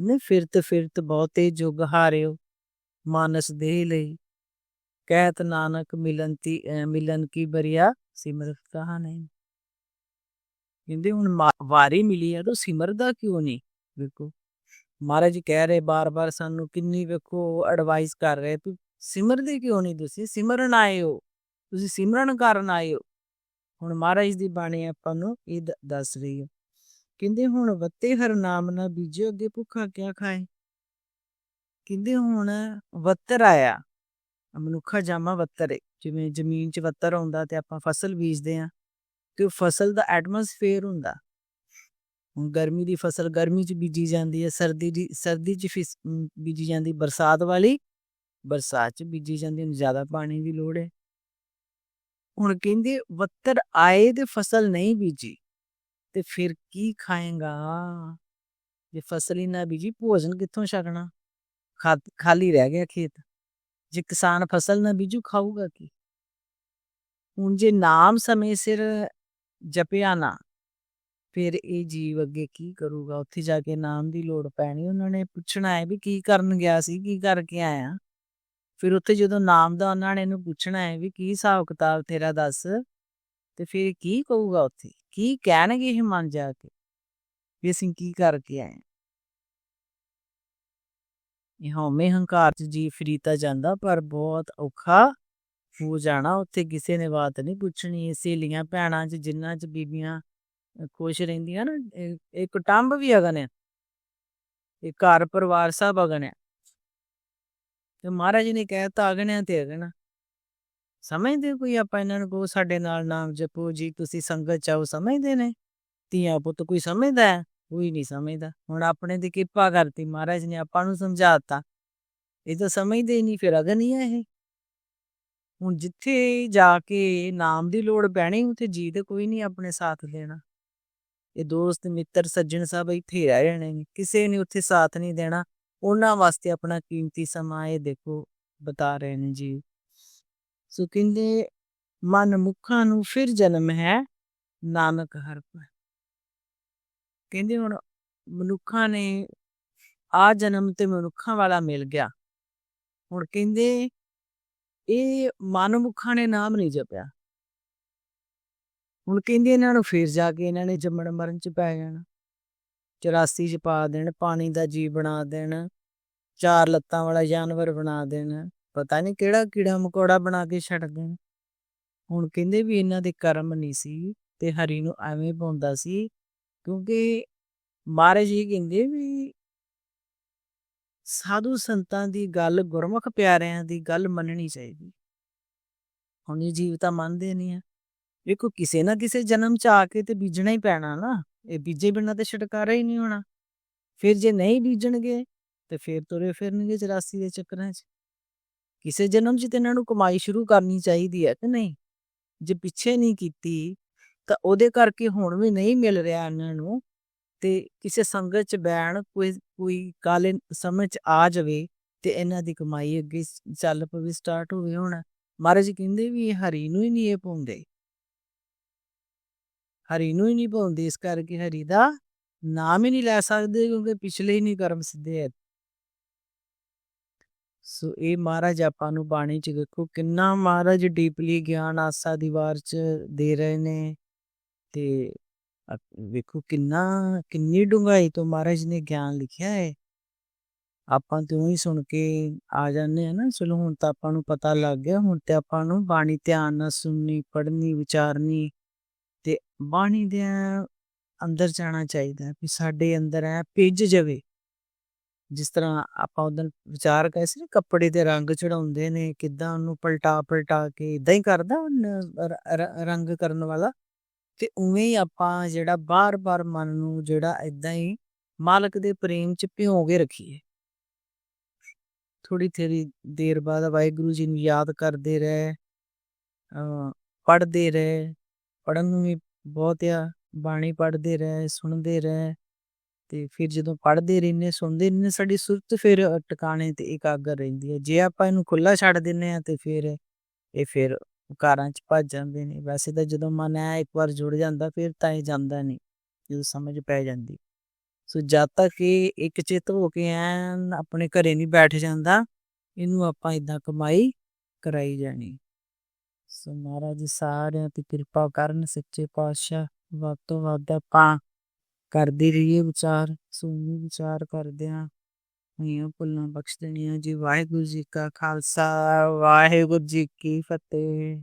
ਨੇ ਫਿਰਤ ਫਿਰਤ ਬਹੁਤੇ ਜੁਗ ਹਾਰਿਓ, ਮਾਨਸ ਦੇਹ ਲਈ। ਕਹਿਤ ਨਾਨਕ ਮਿਲੰਤੀ ਅਹ ਮਿਲਨ ਕੀ ਬਰੀਆ, ਸਿਮਰਤ ਕਹਾ ਨਹੀਂ। ਕਹਿੰਦੇ ਹੁਣ ਮਾ- ਵਾਰੀ ਮਿਲੀ ਹੈ ਤਾਂ ਸਿਮਰਦਾ ਕਿਉਂ ਨਹੀਂ? ਵੇਖੋ। ਮਹਾਰਾਜ ਕਹਿ ਰਹੇ ਬਾਰ-ਬਾਰ ਸਾਨੂੰ ਕਿੰਨੀ ਵੇਖੋ ਐਡਵਾਈਸ ਕਰ ਰਹੇ ਤੂੰ ਸਿਮਰਦੇ ਕਿਉਂ ਨਹੀਂ ਤੁਸੀਂ? ਸਿਮਰਨ ਆਏ ਹੋ। ਤੁਸੀਂ ਸਿਮਰਨ ਕਰਨ ਆਏ ਹੋ। ਹੁਣ ਮਹਾਰਾਜ ਦੀ ਬਾਣੀ ਆਪਾਂ ਨੂੰ ਇਹ ਦੱਸ ਰਹੀ ਹੈ। ਕਹਿੰਦੇ ਹੁਣ ਵੱਤੇ ਹਰ ਨਾਮ ਨਾ ਬੀਜੋ ਅੱਗੇ ਭੁੱਖਾ ਕਿਆ ਖਾਏ? ਕਹਿੰਦੇ ਹੁਣ ਵੱਤਰ ਆਇਆ। ਮਨੁੱਖਾ ਜਾਮਾ ਵੱਤਰ ਏ। ਜਿਵੇਂ ਜ਼ਮੀਨ 'ਚ ਵੱਤਰ ਆਉਂਦਾ ਤੇ ਆਪਾਂ ਫਸਲ ਬੀਜਦੇ ਆ ਤੇ ਉਹ ਫਸਲ ਦਾ ਐਟਮੋਸਫੇਅਰ ਹੁੰਦਾ। ਗਰਮੀ ਦੀ ਫਸਲ ਗਰਮੀ 'ਚ ਬੀਜੀ ਜਾਂਦੀ ਹੈ, ਸਰਦੀ ਦੀ, ਸਰਦੀ 'ਚ ਫਿਸ- ਬੀਜੀ ਜਾਂਦੀ, ਬਰਸਾਤ ਵਾਲੀ ਬਰਸਾਤ 'ਚ ਬੀਜੀ ਜਾਂਦੀ, ਉਹਨੂੰ ਜ਼ਿਆਦਾ ਪਾਣੀ ਦੀ ਲੋੜ ਹੈ। ਹੁਣ ਕਹਿੰਦੇ ਵੱਤਰ ਆਏ ਤੇ ਫਸਲ ਨਹੀਂ ਬੀਜੀ, ਤੇ ਫਿਰ ਕੀ ਖਾਏਗਾ? ਜੇ ਫਸਲ ਹੀ ਨਾ ਬੀਜੀ, ਭੋਜਨ ਕਿੱਥੋਂ ਛਕਣਾ? ਖਾ- ਖਾਲੀ ਰਹਿ ਗਿਆ ਖੇਤ। ਜੇ ਕਿਸਾਨ ਫਸਲ ਨਾ ਬੀਜੂ, ਖਾਊਗਾ ਕੀ? ਹੁਣ ਜੇ ਨਾਮ ਸਮੇਂ ਸਿਰ ਜਪਿਆ ਨਾ ਫਿਰ ਇਹ ਜੀਵ ਅੱਗੇ ਕੀ ਕਰੂਗਾ? ਉੱਥੇ ਜਾ ਕੇ ਨਾਮ ਦੀ ਲੋੜ ਪੈਣੀ। ਉਹਨਾਂ ਨੇ ਪੁੱਛਣਾ ਹੈ ਵੀ ਕੀ ਕਰਨ ਗਿਆ ਸੀ, ਕੀ ਕਰਕੇ ਆਇਆ? ਫਿਰ ਉੱਥੇ ਜਦੋਂ ਨਾਮ ਦਾ ਉਹਨਾਂ ਨੇ ਇਹਨੂੰ ਪੁੱਛਣਾ ਹੈ ਵੀ ਕੀ ਹਿਸਾਬ ਕਿਤਾਬ ਤੇਰਾ ਦੱਸ? ਤੇ ਫਿਰ ਕੀ ਕਹੂਗਾ ਉੱਥੇ? ਕੀ ਕਹਿਣਗੇ ਇਹ ਮਨ ਜਾ ਕੇ? ਵੀ ਅਸੀਂ ਕੀ ਕਰਕੇ ਆਏ ਇਹ ਹਉਮੈ ਹੰਕਾਰ ਚ ਜੀ ਫਰੀਤਾ ਜਾਂਦਾ, ਪਰ ਬਹੁਤ ਔਖਾ ਹੋ ਜਾਣਾ। ਉੱਥੇ ਕਿਸੇ ਨੇ ਬਾਤ ਨਹੀਂ ਪੁੱਛਣੀ। ਸਹੇਲੀਆਂ, ਭੈਣਾਂ ਚ, ਜਿੰਨਾਂ ਚ ਬੀਬੀਆਂ ਖੁਸ਼ ਰਹਿੰਦੀਆਂ ਨਾ, ਇਹ- ਕੁਟੰਬ ਵੀ ਅਗਨ ਹੈ ਇਹ ਘਰ ਪਰਿਵਾਰ ਸਭ ਅਗਨ ਹੈ ਤੇ ਮਹਾਰਾਜ ਨੇ ਕਹਿਤਾ ਅਗਨ ਹੈ ਤੇ ਅਗਣਾ ਸਮਝਦੇ ਕੋਈ ਆਪਾਂ ਇਹਨਾਂ ਨੂੰ ਕਹੋ, ਸਾਡੇ ਨਾਲ ਨਾਮ ਜਪੋ ਜੀ, ਤੁਸੀਂ ਸੰਗਤ ਚਾਓ ਸਮਝਦੇ ਨੇ? ਧੀਆਂ ਪੁੱਤ ਕੋਈ ਸਮਝਦਾ ਹੈ? ਕੋਈ ਨਹੀਂ ਸਮਝਦਾ। ਹੁਣ ਆਪਣੇ ਤੇ ਕਿਰਪਾ ਕਰਤੀ, ਮਹਾਰਾਜ ਨੇ ਆਪਾਂ ਨੂੰ ਸਮਝਾਤਾ ਇਹ ਤਾਂ ਸਮਝਦੇ ਹੀ ਨਹੀਂ, ਫਿਰ ਅਗਨ ਹੀ ਹੈ ਇਹ। ਹੁਣ ਜਿੱਥੇ ਜਾ ਕੇ ਨਾਮ ਦੀ ਲੋੜ ਪੈਣੀ, ਉੱਥੇ ਜੀ ਤੇ ਕੋਈ ਨਹੀਂ ਆਪਣੇ ਸਾਥ ਦੇਣਾ। ਇਹ ਦੋਸਤ ਮਿੱਤਰ ਸੱਜਣ ਸਭ ਇੱਥੇ ਰਹਿ ਜਾਣੇ ਨੇ। ਕਿਸੇ ਨੇ ਉੱਥੇ ਸਾਥ ਨਹੀਂ ਦੇਣਾ। ਉਹਨਾਂ ਵਾਸਤੇ ਆਪਣਾ ਕੀਮਤੀ ਸਮਾਂ ਇਹ ਦੇਖੋ ਬਤਾ ਰਹੇ ਨੇ ਜੀ। ਸੋ ਕਹਿੰਦੇ, ਮਨ ਮੁਖਾਂ ਨੂੰ ਫਿਰ ਜਨਮ ਹੈ ਨਾਨਕ ਹਰ ਪਰ। ਕਹਿੰਦੇ ਹੁਣ ਮਨੁੱਖਾਂ ਨੇ ਆ ਜਨਮ ਤੇ ਮਨੁੱਖਾਂ ਵਾਲਾ ਮਿਲ ਗਿਆ। ਹੁਣ ਕਹਿੰਦੇ, ਇਹ ਮਨਮੁਖਾਂ ਨੇ ਨਾਮ ਨਹੀਂ ਜਪਿਆ। ਹੁਣ ਕਹਿੰਦੇ ਇਹਨਾਂ ਨੂੰ ਫੇਰ ਜਾ ਕੇ ਇਹਨਾਂ ਨੇ ਜੰਮਣ ਮਰਨ ਚ ਪੈ ਜਾਣਾ। 84 ਚ ਪਾ ਦੇਣ, ਪਾਣੀ ਦਾ ਜੀ ਬਣਾ ਦੇਣ, ਚਾਰ ਲੱਤਾਂ ਵਾਲਾ ਜਾਨਵਰ ਬਣਾ ਦੇਣ, ਪਤਾ ਨਹੀਂ ਕਿਹੜਾ ਕੀੜਾ ਮਕੌੜਾ ਬਣਾ ਕੇ ਛੱਡ ਦੇਣ। ਹੁਣ ਕਹਿੰਦੇ ਵੀ ਇਹਨਾਂ ਦੇ ਕਰਮ ਨਹੀਂ ਸੀ ਤੇ ਹਰੀ ਨੂੰ ਐਵੇਂ ਪਾਉਂਦਾ ਸੀ, ਕਿਉਂਕਿ ਮਹਾਰਾਜ ਜੀ ਕਹਿੰਦੇ ਵੀ ਸਾਧੂ ਸੰਤਾਂ ਦੀ ਗੱਲ, ਗੁਰਮੁਖ ਪਿਆਰਿਆਂ ਦੀ ਗੱਲ ਮੰਨਣੀ ਚਾਹੀਦੀ। ਹੁਣ ਇਹ ਜੀਵ ਤਾਂ ਮੰਨਦੇ ਨਹੀਂ ਆ। ਵੇਖੋ ਕਿਸੇ ਨਾ ਕਿਸੇ ਜਨਮ ਚ ਆ ਕੇ ਤੇ ਬੀਜਣਾ ਹੀ ਪੈਣਾ ਨਾ। ਇਹ ਬੀਜੇ ਬਿਨਾਂ ਤੇ ਛਟਕਾਰਾ ਹੀ ਨਹੀਂ ਹੋਣਾ। ਫਿਰ ਜੇ ਨਹੀਂ ਬੀਜਣਗੇ ਤੇ ਫਿਰ ਤੁਰੇ ਫਿਰਨਗੇ 84 ਦੇ ਚੱਕਰਾਂ 'ਚ। ਕਿਸੇ ਜਨਮ 'ਚ ਤੇ ਇਹਨਾਂ ਨੂੰ ਕਮਾਈ ਸ਼ੁਰੂ ਕਰਨੀ ਚਾਹੀਦੀ ਹੈ ਕਿ ਨਹੀਂ? ਜੇ ਪਿੱਛੇ ਨਹੀਂ ਕੀਤੀ ਤਾਂ ਉਹਦੇ ਕਰਕੇ ਹੁਣ ਵੀ ਨਹੀਂ ਮਿਲ ਰਿਹਾ ਇਹਨਾਂ ਨੂੰ ਤੇ ਕਿਸੇ ਸੰਗਤ 'ਚ ਬੈਣ ਕੋਈ ਕੋਈ ਕਾਲੇ ਸਮਝ 'ਚ ਆ ਜਾਵੇ ਤੇ ਇਹਨਾਂ ਦੀ ਕਮਾਈ ਅੱਗੇ ਚੱਲ ਪਵੇ ਸਟਾਰਟ ਹੋਵੇ ਹੁਣ। ਮਹਾਰਾਜ ਕਹਿੰਦੇ ਵੀ ਇਹ ਹਰੀ ਨੂੰ ਹੀ ਨਹੀਂ ਇਹ ਪਾਉਂਦੇ। ਹਰੀ ਨੂੰ ਹੀ ਨਹੀਂ ਪਾਉਂਦੇ ਇਸ ਕਰਕੇ ਹਰੀ ਦਾ ਨਾਮ ਹੀ ਨਹੀਂ ਲੈ ਸਕਦੇ ਕਿਉਂਕਿ ਪਿਛਲੇ ਹੀ ਨਹੀਂ ਕਰਮ ਸਿੱਧੇ ਹੈ। ਸੋ ਇਹ ਮਹਾਰਾਜ ਆਪਾਂ ਨੂੰ ਬਾਣੀ ਚ ਵੇਖੋ ਕਿੰਨਾ ਮਹਾਰਾਜ ਡੀਪਲੀ ਗਿਆਨ ਆਸਾ ਦੀਵਾਰ ਚ ਦੇ ਰਹੇ ਨੇ ਤੇ ਵੇਖੋ ਕਿੰਨਾ, ਕਿੰਨੀ ਡੂੰਘਾਈ ਤੋਂ ਮਹਾਰਾਜ ਨੇ ਗਿਆਨ ਲਿਖਿਆ ਹੈ। ਆਪਾਂ ਤੇ ਉਹੀ ਸੁਣ ਕੇ ਆ ਜਾਂਦੇ ਆ ਨਾ, ਚਲੋ ਹੁਣ ਤਾਂ ਆਪਾਂ ਨੂੰ ਪਤਾ ਲੱਗ ਗਿਆ, ਹੁਣ ਤੇ ਆਪਾਂ ਨੂੰ ਬਾਣੀ ਧਿਆਨ ਨਾਲ ਸੁਣਨੀ, ਪੜ੍ਹਨੀ, ਵਿਚਾਰਨੀ ਬਾਣੀ ਦੇ ਅੰਦਰ ਜਾਣਾ ਚਾਹੀਦਾ ਹੈ, ਵੀ ਸਾਡੇ ਅੰਦਰ ਹੈ ਭਿੱਜ ਜਾਵੇ। ਜਿਸ ਤਰ੍ਹਾਂ ਆਪਾਂ ਉਦੋਂ ਵਿਚਾਰ ਕਰੇ ਸੀ ਕੱਪੜੇ ਤੇ ਰੰਗ ਚੜਾਉਂਦੇ ਨੇ, ਕਿੱਦਾਂ ਉਹਨੂੰ ਪਲਟਾ ਪਲਟਾ ਕੇ ਇਦਾਂ ਹੀ ਕਰਦਾ ਰੰਗ ਕਰਨ ਵਾਲਾ। ਤੇ ਉਵੇਂ ਹੀ ਆਪਾਂ ਜਿਹੜਾ ਬਾਰ-ਬਾਰ ਮਨ ਨੂੰ ਜਿਹੜਾ ਇਦਾਂ ਹੀ ਮਾਲਕ ਦੇ ਪ੍ਰੇਮ ਚ ਭਿਓ ਕੇ ਰੱਖੀਏ। ਥੋੜੀ ਥੋੜੀ ਦੇਰ ਬਾਅਦ ਵਾਹਿਗੁਰੂ ਜੀ ਨੂੰ ਯਾਦ ਕਰਦੇ ਰਹੇ ਅ ਪੜ੍ਹਦੇ ਰਹੇ ਪੜਨ ਨੂੰ ਵੀ ਬਹੁਤ ਆ, ਬਾਣੀ ਪੜ੍ਹਦੇ ਰਹੇ, ਸੁਣਦੇ ਰਹੇ ਤੇ ਫਿਰ ਜਦੋਂ ਪੜ੍ਹਦੇ ਰਹਿੰਦੇ, ਸੁਣਦੇ ਰਹਿੰਦੇ, ਸਾਡੀ ਸੁਰਤ ਫਿਰ ਟਿਕਾਣੇ ਤੇ ਇਕਾਗਰ ਰਹਿੰਦੀ ਹੈ। ਜੇ ਆਪਾਂ ਇਹਨੂੰ ਖੁੱਲਾ ਛੱਡ ਦਿੰਨੇ ਆ ਤੇ ਫਿਰ ਇਹ ਫਿਰ ਕਾਰਾਂ ਚ ਭੱਜ ਜਾਂਦੇ ਨੇ। ਵੈਸੇ ਤਾਂ ਜਦੋਂ ਮਨ ਐ ਇੱਕ ਵਾਰ ਜੁੜ ਜਾਂਦਾ, ਫਿਰ ਤਾਂ ਇਹ ਜਾਂਦਾ ਨਹੀਂ, ਜਦੋਂ ਸਮਝ ਪੈ ਜਾਂਦੀ। ਸੋ ਜਦ ਤੱਕ ਇਹ ਇੱਕ ਚਿੱਤ ਹੋ ਕੇ ਐਨ ਆਪਣੇ ਘਰੇ ਨਹੀਂ ਬੈਠ ਜਾਂਦਾ, ਇਹਨੂੰ ਆਪਾਂ ਇਦਾਂ ਕਮਾਈ ਕਰਾਈ ਜਾਣੀ। ਸੋ ਮਹਾਰਾਜ ਸਾਰਿਆਂ ਤੇ ਕਿਰਪਾ ਕਰਨ ਸੱਚੇ ਪਾਤਸ਼ਾਹ ਵੱਧ ਤੋਂ ਵੱਧ ਆਪਾਂ ਕਰਦੇ ਰਹੀਏ ਵਿਚਾਰ ਸੁਣੀ ਵਿਚਾਰ ਕਰਦੇ ਆ ਹੋਈਆਂ ਭੁੱਲਾਂ ਬਖਸ਼ ਦੇਣੀਆਂ ਜੀ ਵਾਹਿਗੁਰੂ ਜੀ ਕਾ ਖਾਲਸਾ ਵਾਹਿਗੁਰੂ ਜੀ ਕੀ ਫਤਿਹ